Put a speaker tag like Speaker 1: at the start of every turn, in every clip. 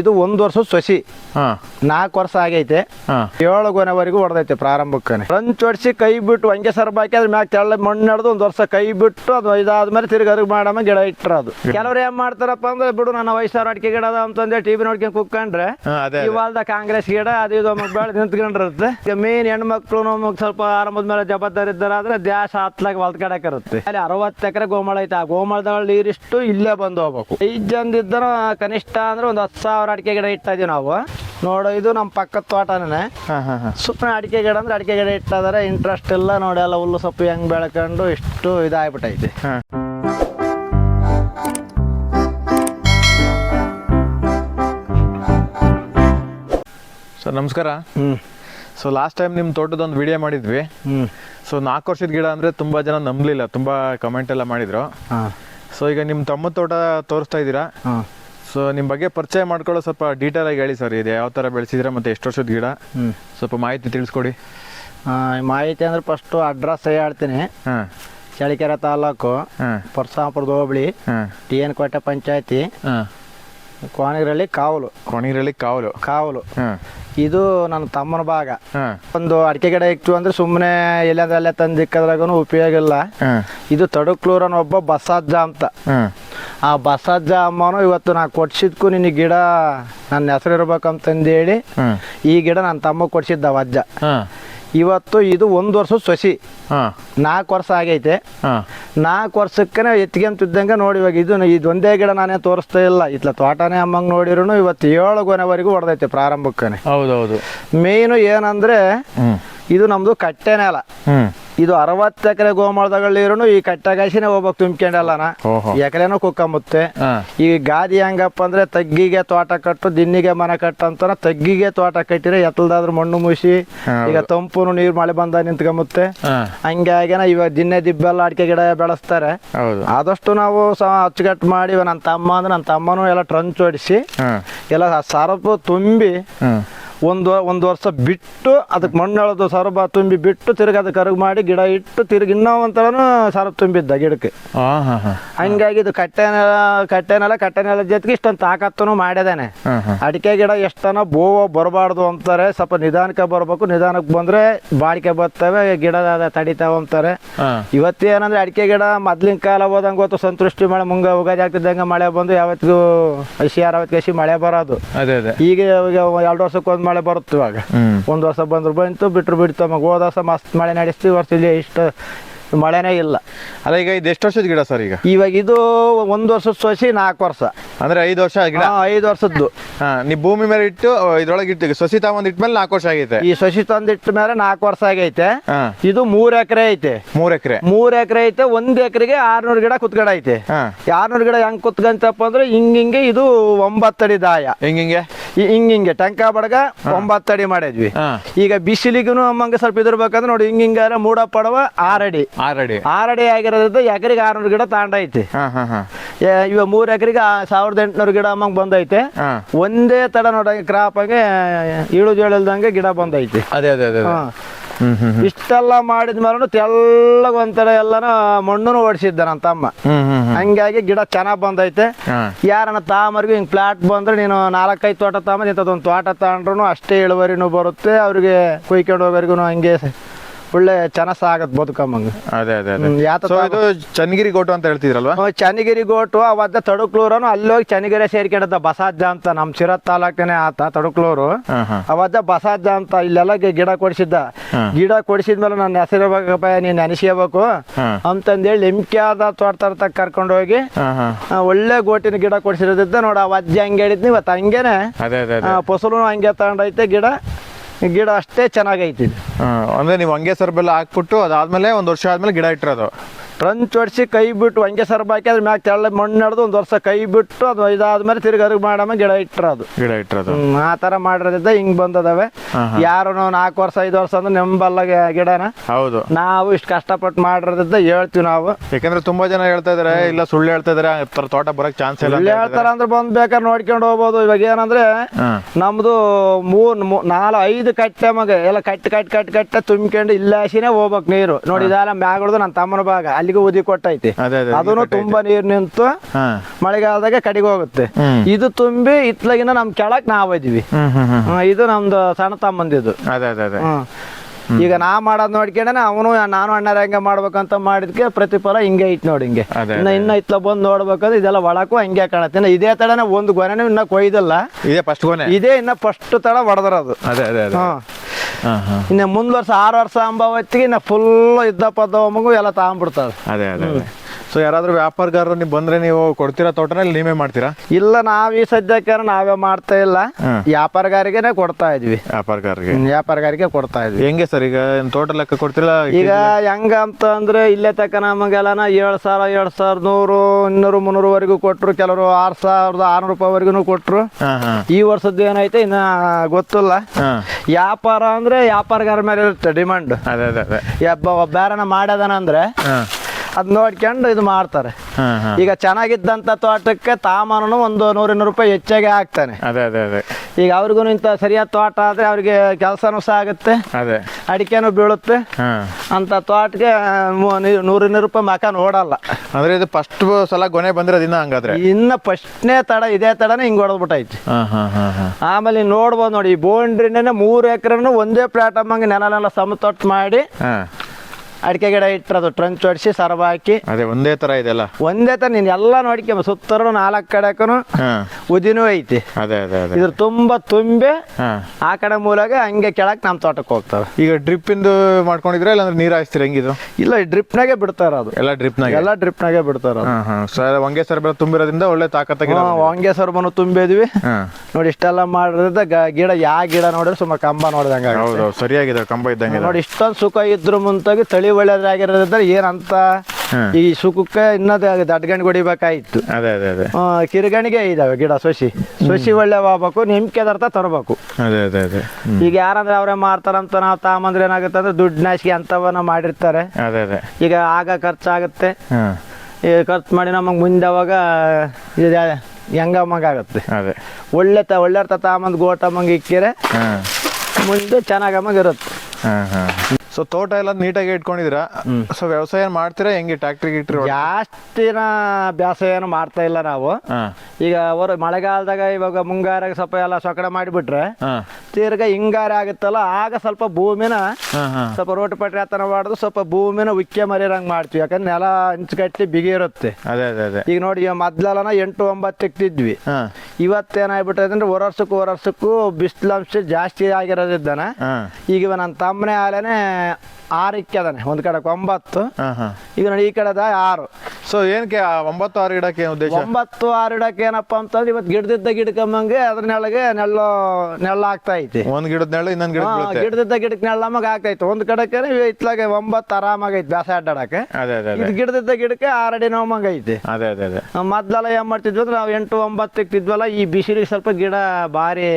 Speaker 1: ಇದು ಒಂದು ವರ್ಷ ಸಸಿ. ನಾಲ್ಕು ವರ್ಷ ಆಗೈತೆ. ಏಳು ಗೊನೆವರೆಗೂ ಹೊಡೆದೈತೆ ಪ್ರಾರಂಭಕ್ಕೆ ರಂಚ್ ಹೊಡ್ಸಿ ಕೈ ಬಿಟ್ಟು ಹಂಗೆ ಸರ್ಬ್ ಹಾಕಿ ಅದ್ರ ಮ್ಯಾಗ ತೆಳ್ಳ ಮಣ್ಣು ನಡೆದು ಒಂದು ವರ್ಷ ಕೈ ಬಿಟ್ಟು ಅದು ಇದಾದ್ಮೇಲೆ ತಿರ್ಗಿ ಅರ್ಗ್ ಮಾಡಮ್ಮ ಗಿಡ ಇಟ್ಟರು ಅದು. ಕೆಲವ್ರು ಏನ್ ಮಾಡ್ತಾರಪ್ಪ ಅಂದ್ರೆ ಬಿಡು ನನ್ನ ವಯಸ್ಸಾರು ಅಡಿಕೆ ಗಿಡ ಅದ ಅಂತಂದ್ರೆ ಟಿವಿ ನೋಡ್ಕೊಂಡು ಕುಕ್ಕಂಡ್ರೆ. ಇವಾಲ್ದ ಕಾಂಗ್ರೆಸ್ ಗಿಡ ಅದು ಇದು ಬೆಳೆದು ನಿಂತ್ಕೊಂಡಿರುತ್ತೆ. ಮೇನ್ ಹೆಣ್ಮಕ್ಳು ನಮಗೆ ಸ್ವಲ್ಪ ಆರಂಭದ ಮೇಲೆ ಜವಾಬ್ದಾರಿ ಇದ್ದಾರೆ ಆದ್ರೆ ದ್ಯಾಸ ಹತ್ಲಾಗ ಹೊಲ್ಕಡಕ್ ಇರುತ್ತೆ ಅಲ್ಲಿ ಅರವತ್ತು ಎಕರೆ ಗೋಮಳ ಐತೆ. ಆ ಗೋಮಾಳದ ನೀರಿಷ್ಟು ಇಲ್ಲೇ ಬಂದು ಹೋಗ್ಬೇಕು. ಐದು ಜನ ಇದ್ದಾರ ಕನಿಷ್ಠ ಅಂದ್ರೆ ಒಂದು ಹತ್ತು ಸಾವಿರ ಅಡಿಕೆ ಗಿಡ ಇಟ್ಟ ಇದೀವಿ ನಾವು. ನೋಡು ಇದು ನಮ್ಮ ಪಕ್ಕದ ತೋಟನೇ. ಸುಮ್ಮನೆ ಅಡಿಕೆ ಗಿಡ ಅಂದ್ರೆ ಅಡಿಕೆ ಗಿಡ ಇಟ್ಟಿದ್ದಾರೆ ಇಂಟ್ರೆಸ್ಟ್ ಇಲ್ಲ ನೋಡಿ ಎಲ್ಲ ಹುಲ್ಲು ಸೊಪ್ಪು ಹೆಂಗ್ ಬೆಳ್ಕೊಂಡು ಇಷ್ಟು ಇದಾಗ್ಬಿಟ್ಟೈತಿ
Speaker 2: ಸರ್ ನಮಸ್ಕಾರ.
Speaker 1: ಹ್ಮ್.
Speaker 2: ಸೊ ಲಾಸ್ಟ್ ಟೈಮ್ ನಿಮ್ಮ ತೋಟದೊಂದು ವಿಡಿಯೋ ಮಾಡಿದ್ವಿ. ಸೊ ನಾಲ್ಕು ವರ್ಷದ ಗಿಡ ಅಂದ್ರೆ ತುಂಬಾ ಜನ ನಂಬಲಿಲ್ಲ ತುಂಬಾ ಕಮೆಂಟ್ ಎಲ್ಲ ಮಾಡಿದ್ರು. ಸೊ ಈಗ ನಿಮ್ಮ ತಮ್ಮ ತೋಟ ತೋರಿಸ್ತಾ ಇದ್ದೀರಾ? ಸೊ ನಿಮ್ಮ ಬಗ್ಗೆ ಪರಿಚಯ ಮಾಡ್ಕೊಳ್ಳೋ ಸ್ವಲ್ಪ ಡೀಟೇಲ್ ಆಗಿ ಹೇಳಿ ಸರ್ ಇದು ಯಾವ ಥರ ಬೆಳೆಸಿದ್ರೆ ಮತ್ತು ಎಷ್ಟು ವರ್ಷದ ಗಿಡ? ಸ್ವಲ್ಪ ಮಾಹಿತಿ ತಿಳಿಸ್ಕೊಡಿ.
Speaker 1: ಮಾಹಿತಿ ಅಂದ್ರೆ ಫಸ್ಟು ಅಡ್ರೆಸ್ ಹೇಳ್ತೀನಿ.
Speaker 2: ಹಾಂ.
Speaker 1: ಚಳಿಕೆರೆ ತಾಲೂಕು ಪರ್ಸಾಪುರದ ಹೋಬಳಿ ಟಿ ಎನ್ ಕೋಟೆ ಪಂಚಾಯತಿ ಕೋಣಗಿರಳ್ಳಿ ಕಾವಲು.
Speaker 2: ಕೊಣಗಿರಳ್ಳಿ ಕಾವಲು.
Speaker 1: ಕಾವಲು. ಇದು ನನ್ನ ತಮ್ಮನ ಭಾಗ. ಒಂದು ಅಡಿಕೆ ಗಿಡ ಇತ್ತು ಅಂದ್ರೆ ಸುಮ್ಮನೆ ಎಲ್ಲಂದ್ರೆ ಇಕ್ಕದ್ರಾಗೂ ಉಪಯೋಗ ಇಲ್ಲ. ಇದು ತಡುಕ್ಲೂರನ ಒಬ್ಬ ಬಸಜ್ಜ ಅಂತ. ಆ ಬಸಜ್ಜ ಅಮ್ಮನು ಇವತ್ತು ನಾ ಕೊಡ್ಸಿದ್ಕು ನಿನಗೆ ಗಿಡ. ನನ್ನ ಹೆಸರು ಇರ್ಬೇಕಂತಂದೇಳಿ ಈ ಗಿಡ ನನ್ನ ತಮ್ಮ ಕೊಡ್ಸಿದ್ದ
Speaker 2: ಅಜ್ಜ.
Speaker 1: ಇವತ್ತು ಇದು ಒಂದು ವರ್ಷ ಸೊಸಿ. ನಾಲ್ಕು ವರ್ಷ ಆಗೈತೆ. ನಾಲ್ಕು ವರ್ಷಕ್ಕೆ ಎತ್ಕೊಂತಿದ್ದಂಗೆ ನೋಡಿ ಇವಾಗ ಇದು ಇದು ಒಂದೇ ಗಿಡ ನಾನೇ ತೋರಿಸ್ತಾ ಇಲ್ಲ. ಇತ್ಲ ತೋಟನೇ ಅಮ್ಮಂಗೆ ನೋಡಿರೂ ಇವತ್ತು ಏಳು ಗೊನೆವರೆಗೂ ಹೊಡೆದೈತೆ ಪ್ರಾರಂಭಕ್ಕನೆ.
Speaker 2: ಹೌದೌದು.
Speaker 1: ಮೇಯ್ನು ಏನಂದ್ರೆ ಇದು ನಮ್ದು ಕಟ್ಟೆ ನೆಲ. ಇದು ಅರವತ್ತು ಎಕರೆ ಗೋಮಾಳದಗಳಿರೂ ಈ ಕಟ್ಟೆಗಾಸಿನ ಹೋಗ್ಬೇಕು ತುಂಬಿಕೊಂಡಲ್ಲನ ಎಕರೆನೂ ಕುಕ್ಕಂಬುತ್ತೆ ಈ ಗಾದಿ ಹೆಂಗಪ್ಪ ಅಂದ್ರೆ ತಗ್ಗಿಗೆ ತೋಟ ಕಟ್ಟು ದಿನ್ನಿಗೆ ಮನೆ ಕಟ್ಟಂತ ತಗ್ಗಿಗೆ ತೋಟ ಕಟ್ಟಿದ್ರೆ ಎತ್ತಲ್ದಾದ್ರು ಮಣ್ಣು ಮುಸಿ ಈಗ ತಂಪು ನೀರು ಮಳೆ ಬಂದ ನಿಂತ್ಕೊಂಬುತ್ತೆ ಹಂಗಾಗಿನ ಇವಾಗ ದಿನ್ನೆ ದಿಬ್ಬೆಲ್ಲ ಅಡಿಕೆ ಗಿಡ ಬೆಳೆಸ್ತಾರೆ. ಆದಷ್ಟು ನಾವು ಅಚ್ಚುಕಟ್ಟು ಮಾಡಿ ಇವಾಗ ನನ್ನ ತಮ್ಮ ಅಂದ್ರೆ ನನ್ನ ತಮ್ಮನು ಎಲ್ಲ ಟ್ರಂಚ್ ಹೊಡಿಸಿ ಎಲ್ಲ ಸರಪು ತುಂಬಿ ಒಂದು ಒಂದು ವರ್ಷ ಬಿಟ್ಟು ಅದಕ್ಕೆ ಮಣ್ಣು ಎಳೆದು ಸರಬ ತುಂಬಿ ಬಿಟ್ಟು ತಿರ್ಗಿ ಅದಕ್ಕೆ ಕರಗು ಮಾಡಿ ಗಿಡ ಇಟ್ಟು ತಿರುಗಿ ಇನ್ನೂ ಒಂಥರನು ಸರಬ ತುಂಬಿದ್ದ ಗಿಡಕ್ಕೆ. ಹಂಗಾಗಿ ಇದು ಕಟ್ಟೆನೆಲ್ಲ ಕಟ್ಟೆನೆಲ್ಲ ಕಟ್ಟೆನೆಲ್ಲ ನೆಲ ಜೊತೆಗೆ ಇಷ್ಟೊಂದು ತಾಕತ್ತನು ಮಾಡಿದಾನೆ. ಅಡಿಕೆ ಗಿಡ ಎಷ್ಟನ ಬೋವ ಬರಬಾರ್ದು ಅಂತಾರೆ ಸ್ವಲ್ಪ ನಿಧಾನಕ್ಕೆ ಬರಬೇಕು ನಿಧಾನಕ್ಕೆ ಬಂದ್ರೆ ಬಾಡಿಕೆ ಬರ್ತವೆ ಗಿಡ ತಡಿತಾವ ಅಂತಾರೆ. ಇವತ್ತೇನಂದ್ರೆ ಅಡಿಕೆ ಗಿಡ ಮೊದ್ಲಿನ ಕಾಲ ಹೋದಂಗೆ ಗೊತ್ತು ಸಂತೃಷ್ಟಿ ಮಳೆ ಮುಂಗ ಉಗಾದಿ ಆಗ್ತಿದ್ದಂಗೆ ಮಳೆ ಬಂದು ಯಾವತ್ತಿಗೂ ಹಸಿ ಯಾವತ್ತಿಗೆ ಹಸಿ ಮಳೆ ಬರೋದು. ಈಗ ಎರಡು ವರ್ಷಕ್ಕೆ ಒಂದು ಮಳೆ ಬರುತ್ತೆ ಇವಾಗ. ಒಂದು ವರ್ಷ ಬಂದ್ರು ಬಂತು ಬಿಟ್ರು ಬಿಡ್ತು ಮಗ ಹೋದ ವರ್ಷ ಮಸ್ತ್ ಮಳೆ ನಡೆಸ್ತೀವಿ ವರ್ಷ ಇಲ್ಲಿ ಇಷ್ಟು ಮಳೆನೇ ಇಲ್ಲ.
Speaker 2: ಅಲ್ಲ ಈಗ ಇದು ಎಷ್ಟು ವರ್ಷದ ಗಿಡ ಸರ್ ಈಗ?
Speaker 1: ಇವಾಗ ಇದು ಒಂದು ವರ್ಷದ ಸಸಿ ನಾಲ್ಕು ವರ್ಷ.
Speaker 2: ಅಂದ್ರೆ ಐದು ವರ್ಷ ಗಿಡ?
Speaker 1: ಹಾ, ಐದು ವರ್ಷದ್ದು.
Speaker 2: ಹಾಂ ನೀವು ಭೂಮಿ ಮೇಲೆ ಇಟ್ಟು ಇದ್ರೊಳಗೆ ಇಟ್ಟು ಸಸಿ ತಗೊಂಡ್ ಇಟ್ಮೇಲೆ ನಾಲ್ಕು ವರ್ಷ ಆಗೈತೆ.
Speaker 1: ಈ ಸೊಸಿ ತಂದಿಟ್ಟ ಮೇಲೆ ನಾಲ್ಕು ವರ್ಷ ಆಗೈತೆ.
Speaker 2: ಹಾಂ.
Speaker 1: ಇದು ಮೂರ್ ಎಕರೆ ಐತೆ.
Speaker 2: ಮೂರ್ ಎಕರೆ.
Speaker 1: ಮೂರ್ ಎಕರೆ ಐತೆ ಒಂದ್ ಎಕರೆಗೆ ಆರ್ನೂರು ಗಿಡ ಕುತ್ಗಡ ಐತೆ
Speaker 2: ಹಾ.
Speaker 1: ಆರ್ನೂರು ಗಿಡ ಹೆಂಗ್ ಕುತ್ಕಂತಪ್ಪ ಅಂದ್ರೆ ಹಿಂಗಿಂಗೆ ಇದು ಒಂಬತ್ತಡಿ ದಾಯ.
Speaker 2: ಹಿಂಗಿಂಗೆ
Speaker 1: ಈ- ಹಿಂಗಿಂಗೆ ಟಂಕ ಬಡಗ ಒಂಬತ್ತಡಿ ಮಾಡಿದ್ವಿ. ಈಗ ಬಿಸಿಲಿಗೂ ಅಮ್ಮಂಗೆ ಸ್ವಲ್ಪ ಇದಿರ್ಬೇಕಂದ್ರೆ ನೋಡಿ ಹಿಂಗಿಂಗಾರ ಮೂಡ ಪಡವ ಆರಡಿ
Speaker 2: ಆರಡಿ
Speaker 1: ಆರಡಿ ಆಗಿರೋದ್ರಿಂದ ಎಕರೆಗೆ ಆರ್ನೂರು ಗಿಡ ತಾಂಡೈತಿ. ಇವ ಮೂರು ಎಕರೆಗೆ ಸಾವಿರದ ಎಂಟುನೂರು ಗಿಡ ಅಮ್ಮಂಗೆ ಬಂದೈತೆ. ಒಂದೇ ತಡ ನೋಡ ಕ್ರಾಪಾಗೆ ಏಳು ಜೋಳಲ್ದಂಗೆ ಗಿಡ ಬಂದೈತಿ.
Speaker 2: ಅದೇ ಅದೇ ಅದೇ
Speaker 1: ಇಷ್ಟೆಲ್ಲ ಮಾಡಿದ ಮೇಲೆ ತೆಳ್ಳಗ ಒಂಥರ ಮಣ್ಣು ಓಡಿಸಿದ್ದ ನನ್ನ ತಮ್ಮ. ಹಂಗಾಗಿ ಗಿಡ ಚೆನ್ನಾಗ್ ಬಂದೈತೆ. ಯಾರನ್ನ ತಾಮರಿಗೂ ಹಿಂಗೆ ಫ್ಲಾಟ್ ಬಂದ್ರೆ ನೀನು ನಾಲ್ಕೈದು ತೋಟ ತಾಮ ಇಂಥದ್ದೊಂದು ತೋಟ ತಗೊಂಡ್ರು ಅಷ್ಟೇ ಇಳುವರಿನೂ ಬರುತ್ತೆ ಅವ್ರಿಗೆ ಕುಯ್ಕೊಂಡು ಹೋಗೋರಿಗೂ ಹಂಗೆ ಒಳ್ಳೆ ಚನಸ ಆಗತ್ ಬದುಕಮ್ಮಂಗ.
Speaker 2: ಅದೇ ಅದೇ ಅದೇ.
Speaker 1: ಹ್ಮ್, ಯಾತ
Speaker 2: ಸೊ ಇದು ಚನ್ನಗಿರಿ ಗೋಟು ಅಂತ ಹೇಳ್ತಿದ್ರಲ್ವಾ?
Speaker 1: ಅವ ಚನ್ನಗಿರಿ ಗೋಟು ಅವತ್ತ ತಡುಕ್ಲೂರನು ಅಲ್ಲೋಗಿ ಚನ್ನಗಿರಿ ಸೇರ್ಕೊಂಡಿದ್ದ ಬಸಾಜ ಅಂತ ನಮ್ಮ ಸಿರತ್ ತಾಲೂಕಿನೇ ಆತ ತಡುಕ್ಲೂರು
Speaker 2: ಹಾಂ ಹಾಂ.
Speaker 1: ಅವತ್ತ ಬಸಾಜ ಅಂತ ಇಲ್ಲೆಲ್ಲ ಗಿ- ಗಿಡ ಕೊಡಿಸಿದ್ದ. ಗಿಡ ಕೊಡಿಸಿದ್ಮೇಲೆ ನನ್ನ ಹೆಸರಿರ್ಬೇಕಪ್ಪ ನೀನ್ ನೆನೆಸ್ಕೋಬೇಕು.
Speaker 2: ಅಂತಂದೇಳಿ
Speaker 1: ಅಂತಂದೇಳಿ ಆದ ತೋಟ ಕರ್ಕೊಂಡು ಹೋಗಿ
Speaker 2: ಹಾಂ ಹಾಂ.
Speaker 1: ಆ, ಒಳ್ಳೆ ಗೋಟಿನ ಗಿಡ ಕೊಡಿಸಿರೋದಿದ್ದ ನೋಡ ಆ ಅಜ್ಜಿ ಹಂಗೆ ಹೇಳಿದ್ನಿ ಇವತ್ತು ಹಂಗೇನೆ
Speaker 2: ಅದೇ ಅದೇ ಅದೇ.
Speaker 1: ಆ, ಫಸಲು ಹಂಗೆ ತಗೊಂಡೈತೆ ಗಿಡ. ಗಿಡ ಅಷ್ಟೇ ಚೆನ್ನಾಗೈತಿ
Speaker 2: ಅಂದರೆ ನೀವು ಹಂಗೆ ಸರ್ಬೆಲ್ಲ ಹಾಕ್ಬಿಟ್ಟು ಅದಾದ್ಮೇಲೆ ಒಂದು ವರ್ಷ ಆದ್ಮೇಲೆ ಗಿಡ ಇಟ್ಟಿರೋದು.
Speaker 1: ಟ್ರಂಚ್ ಹೊಡ್ಸಿ ಕೈ ಬಿಟ್ಟು ಹಂಗೆ ಸರ್ಬ್ ಅದ್ರ ಮ್ಯಾಗ ತೆಳ್ಳ ಮಣ್ಣು ನಡೆದು ಒಂದು ವರ್ಷ ಕೈ ಬಿಟ್ಟು ಅದು ಇದಾದ್ಮೇಲೆ ತಿರ್ಗಿ ಅರ್ಗ್ ಮಾಡಮ್ಮ ಗಿಡ ಇಟ್ಟರು ಅದು
Speaker 2: ಗಿಡ ಇಟ್ಟಿರೋದು
Speaker 1: ಹ್ಮ್, ಆ ಥರ ಮಾಡಿರೋದ್ರಿಂದ ಹಿಂಗೆ ಬಂದದವೆ. ಯಾರು ನಾವು ನಾಲ್ಕು ವರ್ಷ ಐದು ವರ್ಷ ಅಂದ್ರೆ ನೆಂಬಲ್ಲ ಗಿ- ಗಿಡನ.
Speaker 2: ಹೌದು.
Speaker 1: ನಾವು ಇಷ್ಟು ಕಷ್ಟಪಟ್ಟು ಮಾಡಿರೋದ್ರಿಂದ ಹೇಳ್ತೀವಿ ನಾವು.
Speaker 2: ಯಾಕಂದ್ರೆ ತುಂಬಾ ಜನ ಹೇಳ್ತಾ ಇದಾರೆ ಇಲ್ಲ ಸುಳ್ಳು ಹೇಳ್ತಾ ಇದಾರೆ ಆ ತೋಟ ಬರಕ್ ಚಾನ್ಸ್ ಇಲ್ಲ
Speaker 1: ಇಲ್ಲಿ ಹೇಳ್ತಾರ ಅಂದ್ರೆ ಬಂದ್ ಬೇಕಾದ್ರೆ ನೋಡ್ಕೊಂಡು ಹೋಗ್ಬೋದು. ಇವಾಗ ಏನಂದ್ರೆ
Speaker 2: ಹಾಂ.
Speaker 1: ನಮ್ದು ಮೂರ್ ಮೂ- ನಾಲ್ ಐದು ಕಟ್ಟೆ ಮಗ. ಎಲ್ಲ ಕಟ್ ಕಟ್ ಕಟ್ ಕಟ್ಟೆ ತುಂಬಿಕೊಂಡು ಇಲ್ಲಾಸಿನೇ ಹೋಗ್ಬೇಕು ನೀರು. ನೋಡಿ ಇದೆಲ್ಲ ಮ್ಯಾಗ ಹೊಡ್ದು ನನ್ನ ತಮ್ಮನ ಭಾಗ. ಅಲ್ಲಿ ಅಲ್ಲಿಗೂ ಉದಿ ಕೊಟ್ಟೈತಿ.
Speaker 2: ಅದೇ ಅದೇ
Speaker 1: ಅದನ್ನು ತುಂಬಾ ನೀರು ನಿಂತು
Speaker 2: ಹಾ.
Speaker 1: ಮಳೆಗಾಲದಾಗ ಕಡಿಗೆ ಹೋಗುತ್ತೆ. ಇದು ತುಂಬಿ ಇತ್ಲಾಗಿನ ನಮ್ ಕೆಳಕ್ ನಾವ್ ಇದೀವಿ
Speaker 2: ಹ್ಮ್ ಹ್ಮ್ ಹ್ಮ್
Speaker 1: ಹ್ಮ್, ಇದು ನಮ್ದು ಸಣ್ಣ ತಮ್ಮಂದಿದು.
Speaker 2: ಅದೇ ಅದೇ ಅದೇ.
Speaker 1: ಹ್ಮ್. ಈಗ ನಾ ಮಾಡೋದ್ ನೋಡ್ಕೊಂಡೇನೆ ಅವನು ನಾನು ಅಣ್ಣರ ಹೆಂಗ ಮಾಡ್ಬೇಕಂತ ಮಾಡಿದ್ಕೆ ಪ್ರತಿಫಲ ಹಿಂಗೆ ಐತ್ ನೋಡಿ ಹಿಂಗೆ.
Speaker 2: ಅದೇ,
Speaker 1: ಇನ್ನ ಇನ್ನ ಇತ್ಲ ಬಂದು ನೋಡ್ಬೇಕಂದ್ರೆ ಇದೆಲ್ಲ ಒಳಕು ಹಂಗೆ ಕಾಣತ್ತೆ. ಇನ್ನ ಇದೇ ತಡನೆ ಒಂದು ಗೊನೆನೂ ಇನ್ನ ಕೊಯ್ದಲ್ಲ.
Speaker 2: ಇದೇ ಫಸ್ಟ್ ಕೊನೆ
Speaker 1: ಇದೇ ಇನ್ನ ಫಸ್ಟ್ ತಡ ಹೊಡೆದ್ರದು
Speaker 2: ಅದೇ ಅದೇ ಅದೇ.
Speaker 1: ಹಾ ಇನ್ನ ಮುಂದ್ ವರ್ಷ ಆರು ವರ್ಷ ಅಂಬವತ್ತಿಗೆ ಇನ್ನ ಫುಲ್ ಇದ್ದಪ್ಪ ಮಗು ಎಲ್ಲ ತಗೊಂಡ್ಬಿಡ್ತಾವೆ
Speaker 2: ಅದೇ ಅದೇ. ಸೊ ಯಾರಾದರೂ ವ್ಯಾಪಾರಗಾರರು ನೀವು ಬಂದ್ರೆ ನೀವು ಕೊಡ್ತೀರಾ ತೋಟನ ಇಲ್ಲಿ ನೀವೇ ಮಾಡ್ತೀರಾ?
Speaker 1: ಇಲ್ಲ ನಾವ್ ಈ ಸದ್ಯಕ್ಕೆ ನಾವೇ ಮಾಡ್ತಾ ಇಲ್ಲ. ವ್ಯಾಪಾರಗಾರಿಗೆನೆ ಕೊಡ್ತಾ ಇದ್ವಿ. ವ್ಯಾಪಾರಗಾರಿಗೆ? ವ್ಯಾಪಾರಗಾರಿಗೆ ಕೊಡ್ತಾ ಇದ್ವಿ.
Speaker 2: ಹೆಂಗೆ ಸರ್ ಈಗ ತೋಟ ಲೆಕ್ಕ ಕೊಡ್ತಿಲ್ಲ
Speaker 1: ಈಗ ಹೆಂಗ ಅಂತ ಅಂದ್ರೆ ಇಲ್ಲೇ ತಕ್ಕ ನಮಗೆಲ್ಲ ಏಳ್ ಸಾವಿರ ಏಳ್ ಸಾವಿರದ ನೂರು ಇನ್ನೂರು ಮುನ್ನೂರವರೆಗೂ ಕೊಟ್ರು ಕೆಲವರು ಆರ್ ಸಾವಿರದ ಆರ್ನೂರು ರೂಪಾಯಿವರೆಗೂ ಕೊಟ್ರು.
Speaker 2: ಹಾ ಹಾ.
Speaker 1: ಈ ವರ್ಷದ್ದು ಏನೈತೆ ಇನ್ನ ಗೊತ್ತಿಲ್ಲ. ವ್ಯಾಪಾರ ಅಂದ್ರೆ ವ್ಯಾಪಾರಗಾರ ಮೇಲೆ ಇರುತ್ತೆ ಡಿಮಾಂಡ್.
Speaker 2: ಅದೇ ಅದೇ
Speaker 1: ಒಬ್ಬ ಮಾಡ್ಯದನ ಅಂದ್ರೆ ಅದ್ ನೋಡ್ಕೊಂಡು ಇದು ಮಾಡ್ತಾರೆ.
Speaker 2: ಹಾ ಹಾ.
Speaker 1: ಈಗ ಚೆನ್ನಾಗಿದ್ದಂತ ತೋಟಕ್ಕೆ ತಾಮಾನು ಒಂದು ನೂರ ಇನ್ನೂರು ರೂಪಾಯಿ ಹೆಚ್ಚಾಗಿ ಹಾಕ್ತಾನೆ.
Speaker 2: ಅದೇ ಅದೇ ಅದೇ.
Speaker 1: ಈಗ ಅವ್ರಿಗೂ ಇಂಥ ಸರಿಯಾದ ತೋಟ ಆದ್ರೆ ಅವ್ರಿಗೆ ಕೆಲಸನೂ ಸಹ ಆಗುತ್ತೆ.
Speaker 2: ಅದೇ.
Speaker 1: ಅಡಿಕೆನೂ ಬೀಳುತ್ತೆ.
Speaker 2: ಹಾ.
Speaker 1: ಅಂತ ತೋಟಕ್ಕೆ ನೂರ ಇನ್ನೂರು ರೂಪಾಯಿ ಮಕ ನೋಡಲ್ಲ
Speaker 2: ಅಂದ್ರೆ ಇದು ಫಸ್ಟ್ ಸಲ ಗೊನೆ ಬಂದಿರೋದಿನ ಹಂಗಾದ್ರೆ?
Speaker 1: ಇನ್ನ ಫಸ್ಟ್ನೇ ತಡ ಇದೇ ತಡನೇ ಹಿಂಗ್ ಹೊಡೆದ್ಬಿಟ್ಟೈತಿ
Speaker 2: ಹಾ ಹಾ ಹಾ ಹಾ.
Speaker 1: ಆಮೇಲೆ ನೋಡ್ಬೋದು ನೋಡಿ ಈ ಬೋಂಡ್ರಿನೇ ಮೂರು ಎಕರೆನು ಒಂದೇ ಪ್ಲಾಟ್ಫಾರ್ಮ್ ನೆಲ ನೆಲ ಸಮ ತೊಟ್ಟು ಮಾಡಿ
Speaker 2: ಹಾ.
Speaker 1: ಅಡಿಕೆ ಗಿಡ ಅದು ಟ್ರಂಚ್ ಹೊಡಿಸಿ ಸರಬ ಹಾಕಿ.
Speaker 2: ಅದೇ ಒಂದೇ ತರ ಇದೆಲ್ಲ
Speaker 1: ಒಂದೇ ತರ ನೀನ್ ಎಲ್ಲ ನೋಡ್ಕೊಂಬ ಸುತ್ತರೂ ನಾಲ್ಕು
Speaker 2: ಕಡೆಕನು
Speaker 1: ಉದಿನೂ ಐತಿ.
Speaker 2: ಅದೇ ಅದೇ ಅದೇ.
Speaker 1: ಇದ್ರ ತುಂಬಾ ತುಂಬಿ ಆ ಕಡೆ ಮೂಲಕ ಹಂಗೆ ಕೆಳಕ್ ನಮ್ಮ ತೋಟಕ್ಕೆ ಹೋಗ್ತವೆ.
Speaker 2: ಈಗ ಡ್ರಿಪ್ ಇಂದ ಮಾಡ್ಕೊಂಡಿದ್ರೆ ಇಲ್ಲಾಂದ್ರೆ ನೀರ್ ಹಾಯಿಸ್ತೀರ ಹೆಂಗಿದು?
Speaker 1: ಇಲ್ಲ ಡ್ರಿಪ್ ನಾಗೆ ಬಿಡ್ತಾರ ಅದು
Speaker 2: ಎಲ್ಲ ಡ್ರಿಪ್ನಾಗ?
Speaker 1: ಎಲ್ಲ ಡ್ರಿಪ್ನಾಗೆ ಬಿಡ್ತಾರ
Speaker 2: ಸರ್ ಒಂಗೆ ತುಂಬಿರೋದ್ರಿಂದ ಒಳ್ಳೆ ತಾಕತ್ತಾಗಿರೋ
Speaker 1: ಹಂಗೆ ಸರ್ಬನು ತುಂಬಿದ್ವಿ. ನೋಡಿ ಇಷ್ಟೆಲ್ಲ ಮಾಡಿದ್ರೆ ಗಿಡ ಯಾವ ಗಿಡ ನೋಡಿದ್ರೆ ಸುಮ್ಮ ಕಂಬ ನೋಡ್ದಂಗ
Speaker 2: ಸರಿಯಾಗಿದೆ ಕಂಬ ಇದ್ದಂಗೆ
Speaker 1: ನೋಡಿ ಇಷ್ಟೊಂದು ಸುಖ ಇದ್ರು ಮುಂತಾಗಿ ತಳಿ ಒಳ್ಳೇದಾಗಿರೋದ್ರೆ ಏನಂತ ಈ ಸುಖಕ್ಕೆ ಇನ್ನದ ದಡ್ಗಣಿ ಹೊಡಿಬೇಕಾಯ್ತು.
Speaker 2: ಅದೇ ಅದೇ ಅದೇ.
Speaker 1: ಕಿರುಗಣಿಗೆ ಇದಾವೆ ಗಿಡ ಸೊಸಿ. ಸೊಸಿ ಒಳ್ಳೆ ನಿಮ್ಕೆ ದರ್ಥ ತರಬೇಕು.
Speaker 2: ಅದೇ ಅದೇ ಅದೇ.
Speaker 1: ಈಗ ಯಾರಂದ್ರೆ ಅವರೇ ಮಾರ್ತಾರಂತ ನಾವು ತಾಮಂದ್ರೆ ಏನಾಗುತ್ತೆ ಅಂದ್ರೆ ದುಡ್ಡು ನಾಶಿಗೆ ಅಂತವನ್ನ ಮಾಡಿರ್ತಾರೆ.
Speaker 2: ಅದೇ ಅದೇ.
Speaker 1: ಈಗ ಆಗ ಖರ್ಚಾಗುತ್ತೆ. ಖರ್ಚು ಮಾಡಿ ನಮಗೆ ಮುಂದೆ ಅವಾಗ ಹೆಂಗ ಮಗ ಆಗುತ್ತೆ.
Speaker 2: ಅದೇ.
Speaker 1: ಒಳ್ಳೆ ತ ಒಳ್ಳೆ ತಾಮಂದ್ ಗೋಟಮ್ಮಂಗೆ ಇಕ್ಕಿರೆ
Speaker 2: ಹಾ.
Speaker 1: ಮುಂದೆ ಚೆನ್ನಾಗಮ್ಮಂಗೆ ಇರುತ್ತೆ.
Speaker 2: ಹಾ ಹಾ. ಸೊ ತೋಟ ಎಲ್ಲ ನೀಟಾಗಿ ಇಟ್ಕೊಂಡಿದ್ದೀರಾ? ಸೊ ವ್ಯವಸಾಯ ಮಾಡ್ತೀರಾ? ಹೆಂಗೆ ಟ್ಯಾಕ್ಟ್ರಿ ಗಿಟ್ರಿ
Speaker 1: ಜಾಸ್ತಿನ ಏನು ಮಾಡ್ತಾ ಇಲ್ಲ ನಾವು. ಈಗ ಅವರು ಮಳೆಗಾಲದಾಗ ಇವಾಗ ಮುಂಗಾರಾಗ ಸ್ವಲ್ಪ ಎಲ್ಲ ಸೊಕಡೆ ಮಾಡಿಬಿಟ್ರೆ ತೀರ್ಗ ಹಿಂಗಾರ ಆಗುತ್ತಲ್ಲ ಆಗ ಸ್ವಲ್ಪ ಭೂಮಿನ ಸ್ವಲ್ಪ ರೋಟ ಪಟ್ರಿ ಆತನ ಮಾಡಿದ್ರು ಸ್ವಲ್ಪ ಭೂಮಿನ ಉಕ್ಕೆ ಮರಿರಂಗ್ ಮಾಡ್ತೀವಿ. ಯಾಕಂದ್ರೆ ನೆಲ ಹಂಚ್ಕಟ್ಟಿ ಬಿಗಿ ಇರುತ್ತೆ.
Speaker 2: ಅದೇ ಅದೇ ಅದೇ.
Speaker 1: ಈಗ ನೋಡಿ ಮೊದ್ಲೆಲ್ಲ ಎಂಟು ಒಂಬತ್ತು ಇಕ್ತಿದ್ವಿ
Speaker 2: ಹಾ.
Speaker 1: ಇವತ್ತೇನಾಗ್ಬಿಟ್ಟೈತೆ ಅಂದ್ರೆ ವರ್ಷಕ್ಕೂ ವರ್ಷಕ್ಕೂ ಬಿಸಿಲಂಶ ಜಾಸ್ತಿ ಆಗಿರೋದಿದ್ದಾನೆ. ಈಗ ನನ್ನ ತಮ್ಮನೇ ಆಲೇನೆ ಆರು ಇಕ್ಕದಾನೆ ಒಂದ್ ಕಡೆ ಒಂಬತ್ತು. ಈಗ ನೋಡಿ ಈ ಕಡೆದ ಆರು.
Speaker 2: ಸೊ ಏನಕ್ಕೆ ಒಂಬತ್ತು ಆರು ಗಿಡಕ್ಕೆ ಏನ್ ಉದ್ದೇಶ?
Speaker 1: ಒಂಬತ್ತು ಆರು ಇಡಕ್ಕೆ ಏನಪ್ಪ ಅಂತಂದ್ರೆ ಇವತ್ತು ಗಿಡದಿದ್ದ ಮಂಗೆ ಅದ್ರ ನೆಳಗೆ ನೆಲ್ಲ ನೆಲ್ಲ ಆಗ್ತಾ ಐತಿ.
Speaker 2: ಒಂದ್ ಗಿಡದ ನೆರಳು ಇನ್ನೊಂದ್ ಗಿಡ
Speaker 1: ಗಿಡದಿದ್ದ ಗಿಡಕ್ಕೆ ನೆಳ್ಳು ಆಗ್ತಾ ಇತ್ತು ಒಂದ್ ಕಡೆಗೆ ಇತ್ಲಾಗೆ ಒಂಬತ್ತು ಆರಾಮಾಗೈತಿ ಬ್ಯಾಸ ಅಡ್ಡಾಡಕ್ಕೆ. ಇದು ಗಿಡದಿದ್ದ ಗಿಡಕ್ಕೆ ಆರಡಿ ನೋವಂಗ ಐತಿ
Speaker 2: ಅದೇ ಅದೇ ಅದೇ.
Speaker 1: ಮೊದ್ಲೆಲ್ಲ ಏನ್ ಮಾಡ್ತಿದ್ವಿ ಅಂದ್ರೆ ನಾವು ಎಂಟು ಒಂಬತ್ತು ಇಕ್ತಿದ್ವಲ್ಲ ಈ ಬಿಸಿಲಿಗೆ ಸ್ವಲ್ಪ ಗಿಡ ಭಾರಿ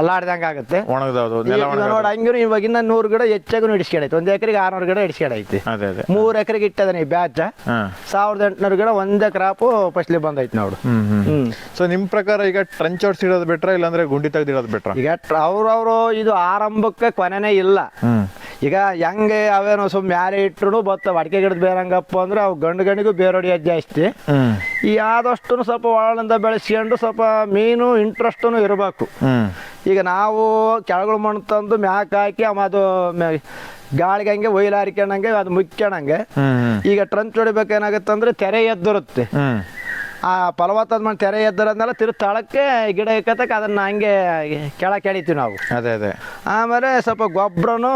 Speaker 1: ಅಲ್ಲಾಡ್ದಂಗ ಆಗುತ್ತೆ.
Speaker 2: ಒಣಗ್ದೌದು ನೆಲ ಒಣಗ
Speaker 1: ನೋಡಿ ಹಂಗಿರು ಇವಾಗಿನ ನೂರು ಗಿಡ ಹೆಚ್ಚಾಗೂ ಹಿಡಿಸ್ಕೊಡೈತೆ ಒಂದು ಎಕರೆಗೆ ಆರ್ನೂರು ಗಿಡ ಹಿಡಿಸ್ಕೊಡೈತಿ
Speaker 2: ಅದೇ ಅದೇ.
Speaker 1: ಮೂರ್ ಎಕರೆಗೆ ಇಟ್ಟದನಿ ಬ್ಯಾಚ್
Speaker 2: ಹಾ.
Speaker 1: ಸಾವಿರದ ಎಂಟುನೂರು ಗಿಡ ಒಂದೇ ಕ್ರಾಪು ಫಸ್ಟ್ಲಿ ಬಂದೈತಿ ನೋಡು.
Speaker 2: ಹ್ಮ್ ಸೊ ನಿಮ್ ಪ್ರಕಾರ ಈಗ ಟ್ರಂಚ್ ಹೊಡ್ಸಿಡೋದು ಬಿಟ್ರ ಇಲ್ಲಾಂದ್ರೆ ಗುಂಡಿ ತೆಗ್ದಿಡೋದು ಬಿಟ್ರ?
Speaker 1: ಈಗ ಅವ್ರವ್ರು ಇದು ಆರಂಭಕ್ಕೆ ಕೊನೆನೇ ಇಲ್ಲ. ಈಗ ಹೆಂಗೆ ಅವೇನೋ ಸುಮ್ಮನೆ ಮ್ಯಾಲೆ ಇಟ್ರು ಬತ್ತ ಅಡಿಕೆ ಗಿಡದ ಬೇರಂಗಪ್ಪ ಅಂದ್ರೆ ಅವು ಗಂಡು ಗಂಡಿಗೂ ಬೇರೋಡಿ ಜಾಸ್ತಿ. ಈ ಆದಷ್ಟು ಸ್ವಲ್ಪ ಒಳಗಿಂದ ಬೆಳೆಸ್ಕೊಂಡು ಸ್ವಲ್ಪ ಮೀನು ಇಂಟ್ರೆಸ್ಟೂ ಇರಬೇಕು. ಈಗ ನಾವು ಕೆಳಗಳು ಮಣ್ಣು ತಂದು ಮ್ಯಾಕ್ ಹಾಕಿ ಅದು ಗಾಳಿಗೆ ಹಂಗೆ ಒಯ್ಲು ಹಾರಿಕೊಂಡಂಗೆ ಅದು ಮುಕ್ಕೊಂಡಂಗೆ ಈಗ ಟ್ರಂಚ್ ಹೊಡಿಬೇಕೇನಾಗುತ್ತೆ ಅಂದ್ರೆ ತೆರೆ ಎದ್ದಿರುತ್ತೆ. ಆ ಫಲವತ್ತಾದ ಮಣ್ಣು ತೆರೆ ಎದ್ದರದ್ನೆಲ್ಲ ತಿರು ತಳಕ್ಕೆ ಗಿಡ ಇಕ್ಕತಕ್ಕೆ ಅದನ್ನ ಹಂಗೆ ಕೆಳಗೆ ಕೆಳಿತೀವಿ ನಾವು.
Speaker 2: ಅದೇ ಅದೇ.
Speaker 1: ಆಮೇಲೆ ಸ್ವಲ್ಪ ಗೊಬ್ಬರನು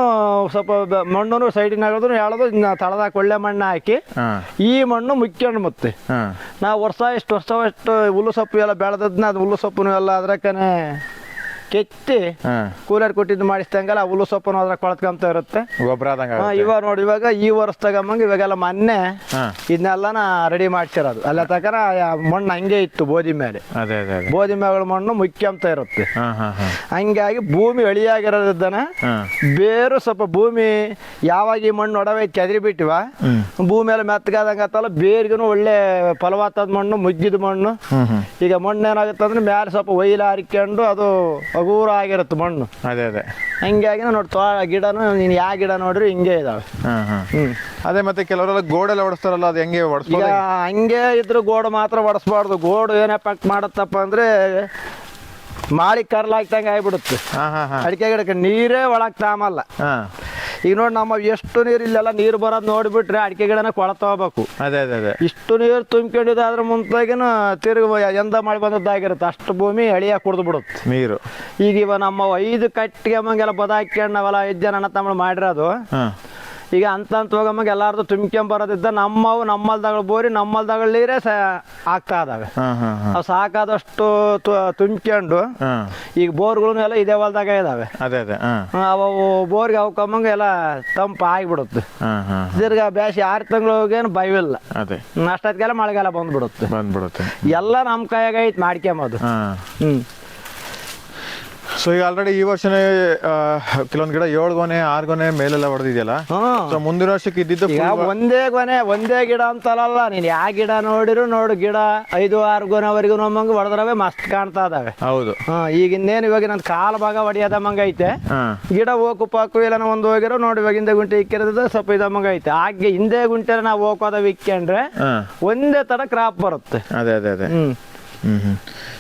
Speaker 1: ಸ್ವಲ್ಪ ಮಣ್ಣು ಸೈಡಿನ ಎಳೆದು ಹೇಳೋದು ತಳದಾಗ ಒಳ್ಳೆ ಮಣ್ಣು ಹಾಕಿ ಈ ಮಣ್ಣು ಮುಕ್ಕೊಂಡು ಮತ್ತೆ. ನಾವು ವರ್ಷ ಎಷ್ಟು ವರ್ಷ ಅಷ್ಟು ಹುಲ್ಲು ಸೊಪ್ಪು ಎಲ್ಲ ಬೆಳೆದದ್ನ ಅದು ಹುಲ್ಲು ಸೊಪ್ಪು ಎಲ್ಲ ಅದ್ರಕ್ಕನೆ ಕೆತ್ತಿ ಕೂಲರ್ ಕೊಟ್ಟಿದ್ದು ಮಾಡಿಸ್ದಂಗೆಲ್ಲ ಹುಲ್ಲು ಸೊಪ್ಪು ಅದ್ರ ಕೊಳತ್ಕೊಂತ ಇರುತ್ತೆ.
Speaker 2: ಗೊಬ್ಬರ ಆದಂಗ
Speaker 1: ಹಾ, ಇವಾಗ ನೋಡಿ ಇವಾಗ ಈ ವರ್ಷ ತಗೊಂಬಂಗ ಇವಾಗೆಲ್ಲ ಮೊನ್ನೆ
Speaker 2: ಹಾ.
Speaker 1: ಇದನ್ನೆಲ್ಲನ ರೆಡಿ ಮಾಡ್ಸಿರೋದು. ಅಲ್ಲ ತಕನ ಮಣ್ಣು ಹಂಗೆ ಇತ್ತು ಬೋದಿ ಮೇಲೆ.
Speaker 2: ಅದೇ ಅದೇ ಅದೇ.
Speaker 1: ಬೋದಿ ಮೇಗಳ ಮಣ್ಣು ಮುಖ್ಯಂತ ಇರುತ್ತೆ.
Speaker 2: ಹಾ ಹಾ ಹಾ.
Speaker 1: ಹಂಗಾಗಿ ಭೂಮಿ ಅಳಿಯಾಗಿರೋದನ್ನ
Speaker 2: ಹಾ.
Speaker 1: ಬೇರು ಸ್ವಲ್ಪ ಭೂಮಿ ಯಾವಾಗ ಈ ಮಣ್ಣು ಒಡವೆ ಕೆದರಿ ಬಿಟ್ಟಿವ
Speaker 2: ಹ್ಮ್.
Speaker 1: ಭೂಮಿ ಎಲ್ಲ ಮೆತ್ತಗಾದಂಗೆ ಆತಲ್ಲ ಬೇರಿಗೂ ಒಳ್ಳೆ ಫಲವತ್ತಾದ ಮಣ್ಣು ಮುಗ್ಗಿದ ಮಣ್ಣು.
Speaker 2: ಹ್ಮ್ ಹ್ಮ್.
Speaker 1: ಈಗ ಮಣ್ಣು ಏನಾಗುತ್ತೆ ಅಂದ್ರೆ ಮ್ಯಾಲೆ ಸ್ವಲ್ಪ ಒಯ್ಲ ಹಾರಿಕೊಂಡು ಅದು ಹಗೂರ ಆಗಿರುತ್ತೆ ಮಣ್ಣು.
Speaker 2: ಅದೇ ಅದೇ.
Speaker 1: ಹಂಗಾಗಿ ನೋಡಿ ತೋ ಗಿಡನು ನೀನು ಯಾವ ಗಿಡ ನೋಡ್ರಿ ಹಿಂಗೆ ಇದಾವೆ.
Speaker 2: ಹಾಂ ಅದೇ ಮತ್ತೆ ಕೆಲವರೆಲ್ಲ ಗೋಡೆಲ್ಲ ಹೊಡಿಸ್ತಾರಲ್ಲ ಅದು ಹೆಂಗೆ
Speaker 1: ಈಗ
Speaker 2: ಹೊಡಿಸ್ಬೋದು
Speaker 1: ಹಂಗೆ ಇದ್ರೆ ಗೋಡು ಮಾತ್ರ ಹೊಡೆಸ್ಬಾರ್ದು ಗೋಡು ಏನ್ ಎಫೆಕ್ಟ್ ಮಾಡತ್ತಪ್ಪ ಅಂದ್ರೆ ಮಾಳಿ ಕರ್ಲಾಗ್ದಂಗೆ ಆಗ್ಬಿಡುತ್ತೆ.
Speaker 2: ಹಾಂ ಹಾಂ ಹಾಂ.
Speaker 1: ಅಡಿಕೆ ಗಿಡಕ್ಕೆ ನೀರೇ ಒಳಗೆ ತಾಮಲ್ಲ.
Speaker 2: ಹಾಂ.
Speaker 1: ಈಗ ನೋಡಿ ನಮ್ಮ ಎಷ್ಟು ನೀರು ಇಲ್ಲೆಲ್ಲ ನೀರು ಬರೋದು ನೋಡಿಬಿಟ್ರೆ ಅಡಿಕೆ ಗಿಡನ ಕೊಳತ ಹೋಗ್ಬೇಕು.
Speaker 2: ಅದೇ ಅದೇ ಅದೇ.
Speaker 1: ಇಷ್ಟು ನೀರು ತುಂಬ್ಕೊಂಡಿದ್ದಾದ್ರೆ ಮುಂತಾಗಿನ ತಿರುಗ ಎಂದ ಮಳೆ ಬಂದದ್ದಾಗಿರುತ್ತೆ. ಅಷ್ಟು ಭೂಮಿ ಅಳಿಯ ಕುಡ್ದು ಬಿಡುತ್ತೆ.
Speaker 2: ನೀರು.
Speaker 1: ಈಗ ಇವ ನಮ್ಮ ಐದು ಕಟ್ಟಿಗೆ ಮಂಗೆಲ್ಲ ಬದಾಕಿ ನಾವೆಲ್ಲ ಐದು ಜನ ಅಣ್ಣ ತಮ್ಮ ಮಾಡಿರೋದು ಈಗ ಅಂತ ಅಂತ ಹೋಗಮ್ಮಗೆ ಎಲ್ಲಾರ್ದು ತುಂಬ್ಕೊಂಬರೋದಿದ್ದ ನಮ್ಮವು ನಮ್ಮಲ್ದಾಗಳು ಬೋರಿ ನಮ್ಮಲ್ದಾಗಳ ನೀರೇ ಆಗ್ತಾ ಇದಾವೆ. ಅವು ಸಾಕಾದಷ್ಟು ತುಂಬ್ಕೊಂಡು ಈಗ ಬೋರ್ಗಳು ಎಲ್ಲ ಇದೇ ಹೊಲ್ದಾಗ ಇದಾವೆ.
Speaker 2: ಅದೇ ಅದೇ
Speaker 1: ಅವು ಬೋರ್ಗೆ ಅವಕಮ್ಮಂಗ ಎಲ್ಲ ತಂಪು ಆಗಿಬಿಡುತ್ತೆ. ತಿರ್ಗಾ ಬೇಸಿ ಆರು ತಿಂಗಳಿಗೇನು ಭಯವಿಲ್ಲ
Speaker 2: ಅದೇ.
Speaker 1: ಅಷ್ಟೊತ್ತಿಗೆಲ್ಲ ಮಳೆಗಾಲ ಬಂದ್ಬಿಡುತ್ತೆ.
Speaker 2: ಬಂದ್ಬಿಡುತ್ತೆ.
Speaker 1: ಎಲ್ಲ ನಮ್ಮ ಕೈಯಾಗ ಐತೆ ಮಾಡ್ಕೊಂಬೋದು
Speaker 2: ಹ್ಮ್.
Speaker 1: ಹ್ಞೂ
Speaker 2: ಸೊ ಈಗ ಆಲ್ರೆಡಿ ಈ ವರ್ಷನೇ ಕೆಲವೊಂದ್ ಗಿಡ ಏಳು ಗೊನೆ ಆರು ಗೊನೆ ಮೇಲೆಲ್ಲ ಹೊಡೆದಿದೆಯಲ್ಲ ಸೊ ಮುಂದಿನ ವರ್ಷಕ್ಕೆ ಇದ್ದಿದ್ದು
Speaker 1: ಈಗ ಒಂದೇ ಗೊನೆ ಒಂದೇ ಗಿಡ ಅಂತಲ್ಲ ನೀನ್ ಯಾವ ಗಿಡ ನೋಡಿರು ನೋಡು ಗಿಡ ಐದು ಆರು ಗೊನೆವರೆಗೂ ನಮ್ಮಂಗ ಹೊಡೆದ್ರವೆ ಮಸ್ತ್ ಕಾಣ್ತಾ ಇದಾವೆ.
Speaker 2: ಹೌದು.
Speaker 1: ಈಗ ಇನ್ನೇನು ಇವಾಗ ನನ್ನ ಕಾಲ ಭಾಗ ಹೊಡಿಯೋದಮ್ಮಂಗೆ ಐತೆ. ಗಿಡ ಹೋಗು ಪಾಕು ಇಲ್ಲ ಒಂದು ಹೋಗಿರೋ ನೋಡಿ ಇವಾಗಿಂದ ಹಿಂದೆ ಗುಂಟೆ ಇಕ್ಕಿರೋದ ಸ್ವಲ್ಪ ಮಂಗ ಐತೆ. ಹಾಗೆ ಹಿಂದೆ ಗುಂಟೆ ನಾವು ಹೋಗೋದ ಇಕ್ಕೊಂಡ್ರೆ ಒಂದೇ ತರ ಕ್ರಾಪ್ ಬರುತ್ತೆ.
Speaker 2: ಅದೇ ಅದೇ ಅದೇ. ಹ್ಮ್ ಹ್ಮ್.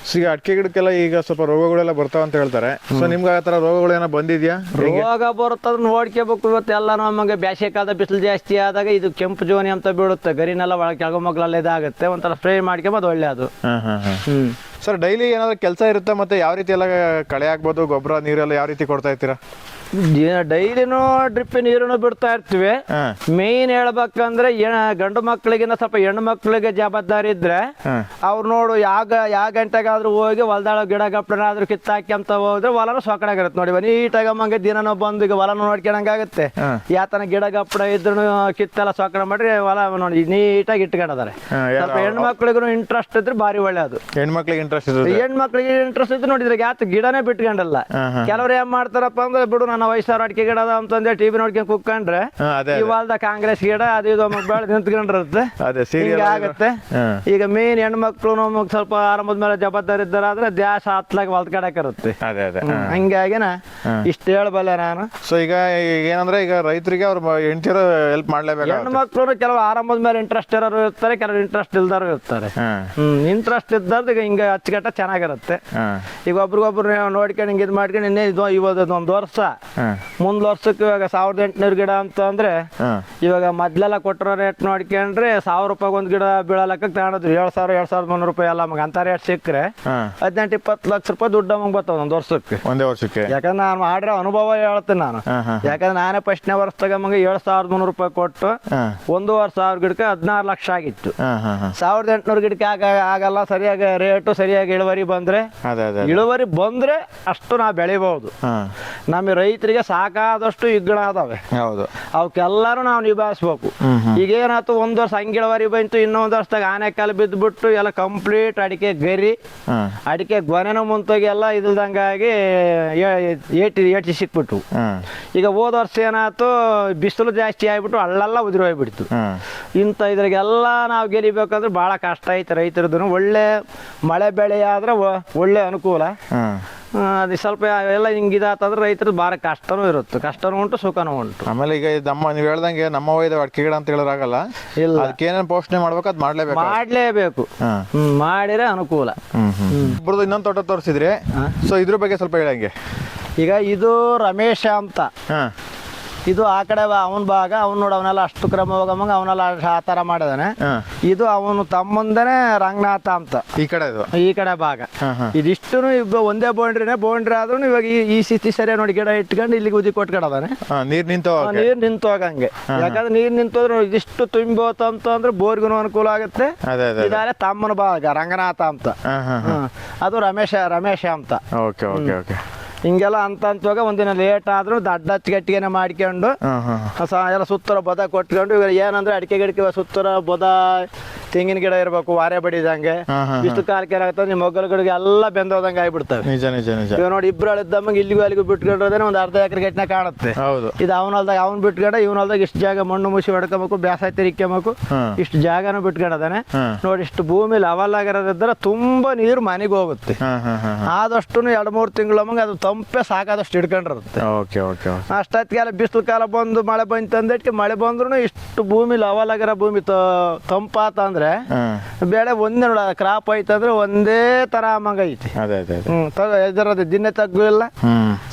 Speaker 2: ಸೊ ಈಗ ಅಡಿಕೆ ಗಿಡಕ್ಕೆಲ್ಲ ಈಗ ಸ್ವಲ್ಪ ರೋಗಗಳೆಲ್ಲ ಬರ್ತಾವ ಅಂತ ಹೇಳ್ತಾರೆ. ಸೊ ನಿಮ್ಗೆ ಆ ಥರ ರೋಗಗಳು ಏನೋ ಬಂದಿದ್ಯಾ?
Speaker 1: ರೋಗ ಬರುತ್ತದ ನೋಡ್ಕೋಬೇಕು. ಇವತ್ತು ಎಲ್ಲ ನಮಗೆ ಬ್ಯಾಸಿಗೆ ಕಾಲದ ಬಿಸಿಲು ಜಾಸ್ತಿ ಆದಾಗ ಇದು ಕೆಂಪು ಜೋನಿ ಅಂತ ಬೀಳುತ್ತೆ. ಗರಿನೆಲ್ಲ ಒಳಗೆ ಕೆಳಗ ಮಗ್ಲೆಲ್ಲ ಇದಾಗುತ್ತೆ. ಒಂಥರ ಸ್ಪ್ರೇ ಮಾಡ್ಕೊಂಬೋದು ಒಳ್ಳೆಯದು.
Speaker 2: ಹಾಂ ಹಾಂ ಸರ್ ಡೈಲಿ ಏನಾದ್ರು ಕೆಲಸ ಇರುತ್ತೆ ಮತ್ತೆ? ಯಾವ ರೀತಿ ಎಲ್ಲ ಕಳೆ ಆಗ್ಬೋದು ಗೊಬ್ಬರ ನೀರೆಲ್ಲ ಯಾವ ರೀತಿ ಕೊಡ್ತಾ ಇರ್ತೀರಾ?
Speaker 1: ಡೈಲಿನೂ ಡ್ರಿಪ್ ನೀರನ್ನು ಬಿಡ್ತಾ ಇರ್ತೀವಿ. ಮೇನ್ ಹೇಳ್ಬೇಕಂದ್ರೆ ಗಂಡು ಮಕ್ಕಳಿಗಿನ್ನ ಸ್ವಲ್ಪ ಹೆಣ್ಣು ಮಕ್ಕಳಿಗೆ ಜವಾಬ್ದಾರಿ ಇದ್ರೆ ಅವ್ರು ನೋಡು ಯಾವ ಯಾವ ಗಂಟೆಗಾದ್ರೂ ಹೋಗಿ ಹೊಲ್ದಾಳ ಗಿಡ ಗಪ್ಪನಾದ್ರೂ ಕಿತ್ತಾಕ್ಯಂತ ಹೋದ್ರೆ ಹೊಲನ ಸೊಕಡಾಗಿರುತ್ತೆ ನೋಡಿ ನೀಟಾಗಿ ಅಮ್ಮಂಗೆ ದಿನನೂ ಬಂದು ಈಗ ಹೊಲನ ನೋಡ್ಕೊಳಂಗಾಗುತ್ತೆ
Speaker 2: ಹಾಂ.
Speaker 1: ಯಾತನ ಗಿಡ ಗಪ್ಪಡ ಇದ್ರು ಕಿತ್ತೆಲ್ಲ ಸೊಕಡ ಮಾಡ್ರಿ ಹೊಲ ನೋಡಿ ನೀಟಾಗಿ ಇಟ್ಕೊಂಡಿದ್ದಾರೆ ಸ್ವಲ್ಪ ಹೆಣ್ಣು ಮಕ್ಕಳಿಗೂ ಇಂಟ್ರೆಸ್ಟ್ ಇದ್ರೆ ಭಾರಿ ಒಳ್ಳೆಯದು
Speaker 2: ಹೆಣ್ಮಕ್ಳಿಗೆ ಇಂಟ್ರೆಸ್ಟ್ ಹೆಣ್ಣು
Speaker 1: ಮಕ್ಕಳಿಗೆ ಇಂಟ್ರೆಸ್ಟ್ ಇದ್ರೆ ನೋಡಿದ್ರೆ ಯಾತ ಗಿಡನೇ ಬಿಟ್ಕೊಂಡಲ್ಲ. ಕೆಲವ್ರು ಏನ್ ಮಾಡ್ತಾರಪ್ಪ ಅಂದ್ರೆ ಬಿಡು ನನ್ನ ವಯಸ್ಸಾರ ಅಡಿಕೆ ಗಿಡ ಅದ ಅಂತಂದ್ರೆ ಟಿವಿ ನೋಡ್ಕೊಂಡು ಕುಕ್ಕೊಂಡ್ರೆ
Speaker 2: ಇವಾಗ ಅದೇ
Speaker 1: ಕಾಂಗ್ರೆಸ್ ಗಿಡ ಅದು ಇದು ಬೆಳೆ ನಿಂತ್ಕೊಂಡಿರುತ್ತೆ.
Speaker 2: ಅದೇ ಸೀರಿಯಲ್
Speaker 1: ಆಗುತ್ತೆ. ಈಗ ಮೇನ್ ಹೆಣ್ಮಕ್ಳು ನಮಗೆ ಸ್ವಲ್ಪ ಆರಂಭದ ಮೇಲೆ ಜವಾಬ್ದಾರಿ ಇದ್ದಾರೆ ಆದ್ರೆ ದ್ಯಾಸ ಹತ್ಲಾಗ ಹೊಲ್ಕಡಕಿರುತ್ತೆ
Speaker 2: ಅದೇ ಅದೇ.
Speaker 1: ಹಂಗಾಗಿನ ಇಷ್ಟ ಹೇಳಬಲ್ಲೆ ನಾನು.
Speaker 2: ಸೊ ಈಗ ಈಗ ಏನಂದ್ರೆ ಈಗ ರೈತರಿಗೆ ಅವ್ರ ಹೆಂಡತಿಯರು ಹೆಲ್ಪ್ ಮಾಡ್ಲೇಬೇಕು
Speaker 1: ಹೆಣ್ಮಕ್ಳು ಕೆಲವು ಆರಂಭದ ಮೇಲೆ ಇಂಟ್ರೆಸ್ಟ್ ಇರೋರು ಇರ್ತಾರೆ ಕೆಲವರು ಇಂಟ್ರೆಸ್ಟ್ ಇಲ್ದಾರು ಇರ್ತಾರೆ. ಹ್ಮ್ ಇಂಟ್ರೆಸ್ಟ್ ಇದ್ದಾರ್ದು ಈಗ ಹಿಂಗ ಅಚ್ಚುಕಟ್ಟ ಚೆನ್ನಾಗಿರುತ್ತೆ. ಈಗ ಒಬ್ರಿಗೊಬ್ರು ನೋಡ್ಕೊಂಡು ಹಿಂಗೆ ಇದು ಮಾಡ್ಕೊಂಡು ಇನ್ನೇ ಇದು ಇವತ್ತು ಒಂದು ವರ್ಷ. ಮುಂದ್ ವರ್ಷಕ್ಕೆ ಇವಾಗ ಸಾವಿರದ ಎಂಟುನೂರು ಗಿಡ ಅಂತ ಅಂದ್ರೆ ಇವಾಗ ಮೊದ್ಲೆಲ್ಲ ಕೊಟ್ಟಿರೋ ರೇಟ್ ನೋಡ್ಕೊಂಡ್ರೆ ಸಾವಿರ ರೂಪಾಯಿ ಒಂದ್ ಗಿಡ ಬೀಳಲಕ್ಕ ತಗೊಂಡಿದ್ರು. ಏಳು ಸಾವಿರ ಏಳ್ ಸಾವಿರದ ಮುನ್ನೂರು ರೂಪಾಯಿ ಎಲ್ಲ ನಮಗೆ ಅಂತ ರೇಟ್ ಸಿಕ್ಕ್ರೆ ಹದಿನೆಂಟು ಇಪ್ಪತ್ತು ಲಕ್ಷ ರೂಪಾಯಿ ದುಡ್ಡು ನಮಗೆ ಬರ್ತದೆ ಒಂದ್ ವರ್ಷಕ್ಕೆ.
Speaker 2: ಒಂದೇ ವರ್ಷಕ್ಕೆ.
Speaker 1: ಯಾಕಂದ್ರೆ ನಾನು ಮಾಡಿರೋ ಅನುಭವ ಹೇಳ್ತೀನಿ ನಾನು. ಯಾಕಂದ್ರೆ ನಾನೇ ಫಸ್ಟ್ನೇ ವರ್ಷದಾಗ ನಮಗೆ ಏಳ್ ಸಾವಿರದ ಮುನ್ನೂರು ರೂಪಾಯಿ ಕೊಟ್ಟು ಒಂದೂವರೆ ಸಾವಿರ ಗಿಡಕ್ಕೆ ಹದಿನಾರು ಲಕ್ಷ ಆಗಿತ್ತು. ಸಾವಿರದ ಎಂಟುನೂರು ಗಿಡಕ್ಕೆ ಆಗ ಆಗಲ್ಲ ಸರಿಯಾಗಿ ರೇಟು ಸರಿಯಾಗಿ ಇಳುವರಿ ಬಂದ್ರೆ ಇಳುವರಿ ಬಂದ್ರೆ ಅಷ್ಟು ನಾವು ಬೆಳಿಬಹುದು.
Speaker 2: ನಮಗೆ
Speaker 1: ನಮ್ಮ ರೈತರಿಗೆ ಸಾಕಾದಷ್ಟು ಇಗ್ಗಣ ಅದಾವೆ.
Speaker 2: ಹೌದು.
Speaker 1: ಅವಕ್ಕೆಲ್ಲರೂ ನಾವು ನಿಭಾಯಿಸ್ಬೇಕು. ಈಗ ಏನಾಯ್ತು ಒಂದು ವರ್ಷ ಹಂಗಿಳುವರಿ ಬಂತು ಇನ್ನೊಂದು ವರ್ಷದಾಗ ಆನೆಕಾಲು ಬಿದ್ದುಬಿಟ್ಟು ಎಲ್ಲ ಕಂಪ್ಲೀಟ್ ಅಡಿಕೆ ಗರಿ ಅಡಿಕೆ ಗೊನೆನೂ ಮುಂತೋಗಿ ಎಲ್ಲ ಇಲ್ದಂಗಾಗಿ ಏಟಿ ಏಟಿ ಸಿಕ್ಬಿಟ್ಟು ಈಗ ಹೋದ ವರ್ಷ ಏನಾಯ್ತು ಬಿಸಿಲು ಜಾಸ್ತಿ ಆಗಿಬಿಟ್ಟು ಅಳ್ಳೆಲ್ಲ ಉದುರಿ ಹೋಗ್ಬಿಡ್ತು. ಇಂಥ ಇದ್ರಾಗೆಲ್ಲ ನಾವು ಗೆಲಿಬೇಕಂದ್ರೆ ಭಾಳ ಕಷ್ಟ ಐತೆ ರೈತರದ್ದು ಒಳ್ಳೆ ಮಳೆ ಬೆಳೆ ಆದ್ರೆ ಒಳ್ಳೆ ಅನುಕೂಲ. ಅದು ಸ್ವಲ್ಪ ಎಲ್ಲ ಹಿಂಗಿದಾತಂದ್ರೆ ರೈತರದ್ದು ಭಾಳ ಕಷ್ಟನೂ ಇರುತ್ತೆ. ಕಷ್ಟನೂ ಉಂಟು ಸುಖನೂ ಉಂಟು.
Speaker 2: ಆಮೇಲೆ ಈಗ ಇದು ನಮ್ಮ ನೀವು ಹೇಳ್ದಂಗೆ ನಮ್ಮ ವೈದ್ಯ ಅಡಿಕೆ ಗಿಡ ಅಂತ ಹೇಳೋರಾಗಲ್ಲ
Speaker 1: ಇಲ್ಲ.
Speaker 2: ಅದಕ್ಕೆ ಏನೇನು ಪೋಷಣೆ ಮಾಡ್ಬೇಕು ಅದು ಮಾಡ್ಲೇಬೇಕು
Speaker 1: ಮಾಡಲೇಬೇಕು. ಹ್ಮ್ ಮಾಡಿದ್ರೆ ಅನುಕೂಲ.
Speaker 2: ಹ್ಮ್ ಹ್ಮ್ ಇಬ್ಬರದು ಇನ್ನೊಂದು ತೋಟ ತೋರಿಸಿದ್ರಿ. ಸೊ ಇದ್ರ ಬಗ್ಗೆ ಸ್ವಲ್ಪ ಹೇಳಂಗೆ.
Speaker 1: ಈಗ ಇದು ರಮೇಶ ಅಂತ. ಇದು ಆ ಕಡೆ ಅವನ ಭಾಗ ಅವ್ನು ನೋಡಿ ಅವನೆಲ್ಲ ಅಷ್ಟು ಕ್ರಮ ಹೋಗಮಂಗ ಅವನೆಲ್ಲ ಆ ಥರ ಮಾಡಿದಾನೆ. ಇದು ಅವನು ತಮ್ಮಂದನೆ ರಂಗನಾಥ ಅಂತ.
Speaker 2: ಈ ಕಡೆ
Speaker 1: ಈ ಕಡೆ ಭಾಗ. ಇದಿಷ್ಟು ಇಬ್ಬ ಒಂದೇ ಬೌಂಡ್ರಿನೇ ಬೌಂಡ್ರಿ ಆದ್ರೂ ಇವಾಗ ಈ ಸ್ಥಿತಿ ಸರಿಯಾಗಿ ನೋಡಿ ಗಿಡ ಇಟ್ಕೊಂಡು ಇಲ್ಲಿಗೆ ಉದಿ ಕೊಟ್ಕೊಡದಾನೆ.
Speaker 2: ನೀರ್ ನಿಂತು
Speaker 1: ನೀರ್ ನಿಂತು ಹೋಗಂಗೆ ಯಾಕಂದ್ರೆ ನೀರ್ ನಿಂತೋದ್ರೆ ಇದಿಷ್ಟು ತುಂಬೋತ ಅಂತ ಅಂದ್ರೆ ಬೋರ್ಗುನು ಅನುಕೂಲ ಆಗುತ್ತೆ. ಇದಾರೆ ತಮ್ಮನ ಭಾಗ ರಂಗನಾಥ ಅಂತ. ಅದು ರಮೇಶ ರಮೇಶ ಅಂತ.
Speaker 2: Okay okay okay.
Speaker 1: ಹಿಂಗೆಲ್ಲ ಅಂತ ಅಂತವಾಗ ಒಂದಿನ ಲೇಟ್ ಆದ್ರೂ ದಡ್ಡ ಗಟ್ಟಿಗೆನೆ ಮಾಡ್ಕೊಂಡು ಎಲ್ಲ ಸುತ್ತರ ಬದ ಕೊಟ್ಕೊಂಡು ಇವಾಗ ಏನಂದ್ರೆ ಅಡಿಕೆ ಗಿಡಕ್ಕೆ ಸುತ್ತರ ಬದ ತೆಂಗಿನ ಗಿಡ ಇರಬೇಕು ವಾರೆ ಬಡಿದಂಗೆ ಇಷ್ಟು ಕಾಲಕ್ಕೆ ಏನಾಗ್ತದೆ ನಿಮ್ಮ ಮೊಗ್ಗಲುಗಳಿಗೆ ಎಲ್ಲ ಬೆಂದೋದಂಗೆ ಆಗಿಬಿಡ್ತವೆ.
Speaker 2: ನಿಜ ನಿಜ ನಿಜ.
Speaker 1: ಇವಾಗ ನೋಡಿ ಇಬ್ರು ಅಳಿದ್ದಮ್ಮಂಗೆ ಇಲ್ಲಿಗೂ ಅಲ್ಲಿಗೂ ಬಿಟ್ಕೊಂಡ್ರೆ ಒಂದು ಅರ್ಧ ಎಕರೆ ಗಟ್ಟಿನ ಕಾಣುತ್ತೆ.
Speaker 2: ಹೌದು.
Speaker 1: ಇದು ಅವನಲ್ದಾಗ ಅವ್ನು ಬಿಟ್ಕೊಂಡ ಇವನಲ್ದಾಗ ಇಷ್ಟು ಜಾಗ ಮಣ್ಣು ಮುಸಿ ಹೊಡ್ಕೋಬೇಕು ಬೇಸಾಯ ತಿರ್ಕೊಬೇಕು. ಇಷ್ಟು ಜಾಗನೂ ಬಿಟ್ಕೊಂಡದಾನೆ. ನೋಡಿ ಇಷ್ಟು ಭೂಮಿ ಲವಲ್ ತುಂಬಾ ನೀರು ಮನೆಗೆ ಹೋಗುತ್ತೆ.
Speaker 2: ಹಾಂ ಎರಡ್ ಮೂರ್
Speaker 1: ಆದಷ್ಟು ಎರಡು ಮೂರು ತಿಂಗಳಮ್ಮಂಗೆ ಅದು ತಂಪೆ ಸಾಕಾದಷ್ಟು ಹಿಡ್ಕೊಂಡಿರುತ್ತೆ.
Speaker 2: ಓಕೆ ಓಕೆ ಓಕೆ
Speaker 1: ಅಷ್ಟೊತ್ತಿಗೆಲ್ಲ ಬಿಸಿಲು ಕಾಲ ಬಂದು ಮಳೆ ಬಂತು ಅಂದಕ್ಕೆ ಮಳೆ ಬಂದ್ರು ಇಷ್ಟು ಭೂಮಿ ಲವಲ್ ಆಗಿರೋ ಭೂಮಿ ತಂಪಾತ
Speaker 2: ಅಂದ್ರೆ
Speaker 1: ಬೆಳೆ ಒಂದೇ ನೋಡ ಕ್ರಾಪ್ ಐತಂದ್ರೆ ಒಂದೇ ತರ ಅಮ್ಮಂಗ ಐತಿ. ಇದರದ್ದು ದಿನ ತಗ್ಗು ಇಲ್ಲ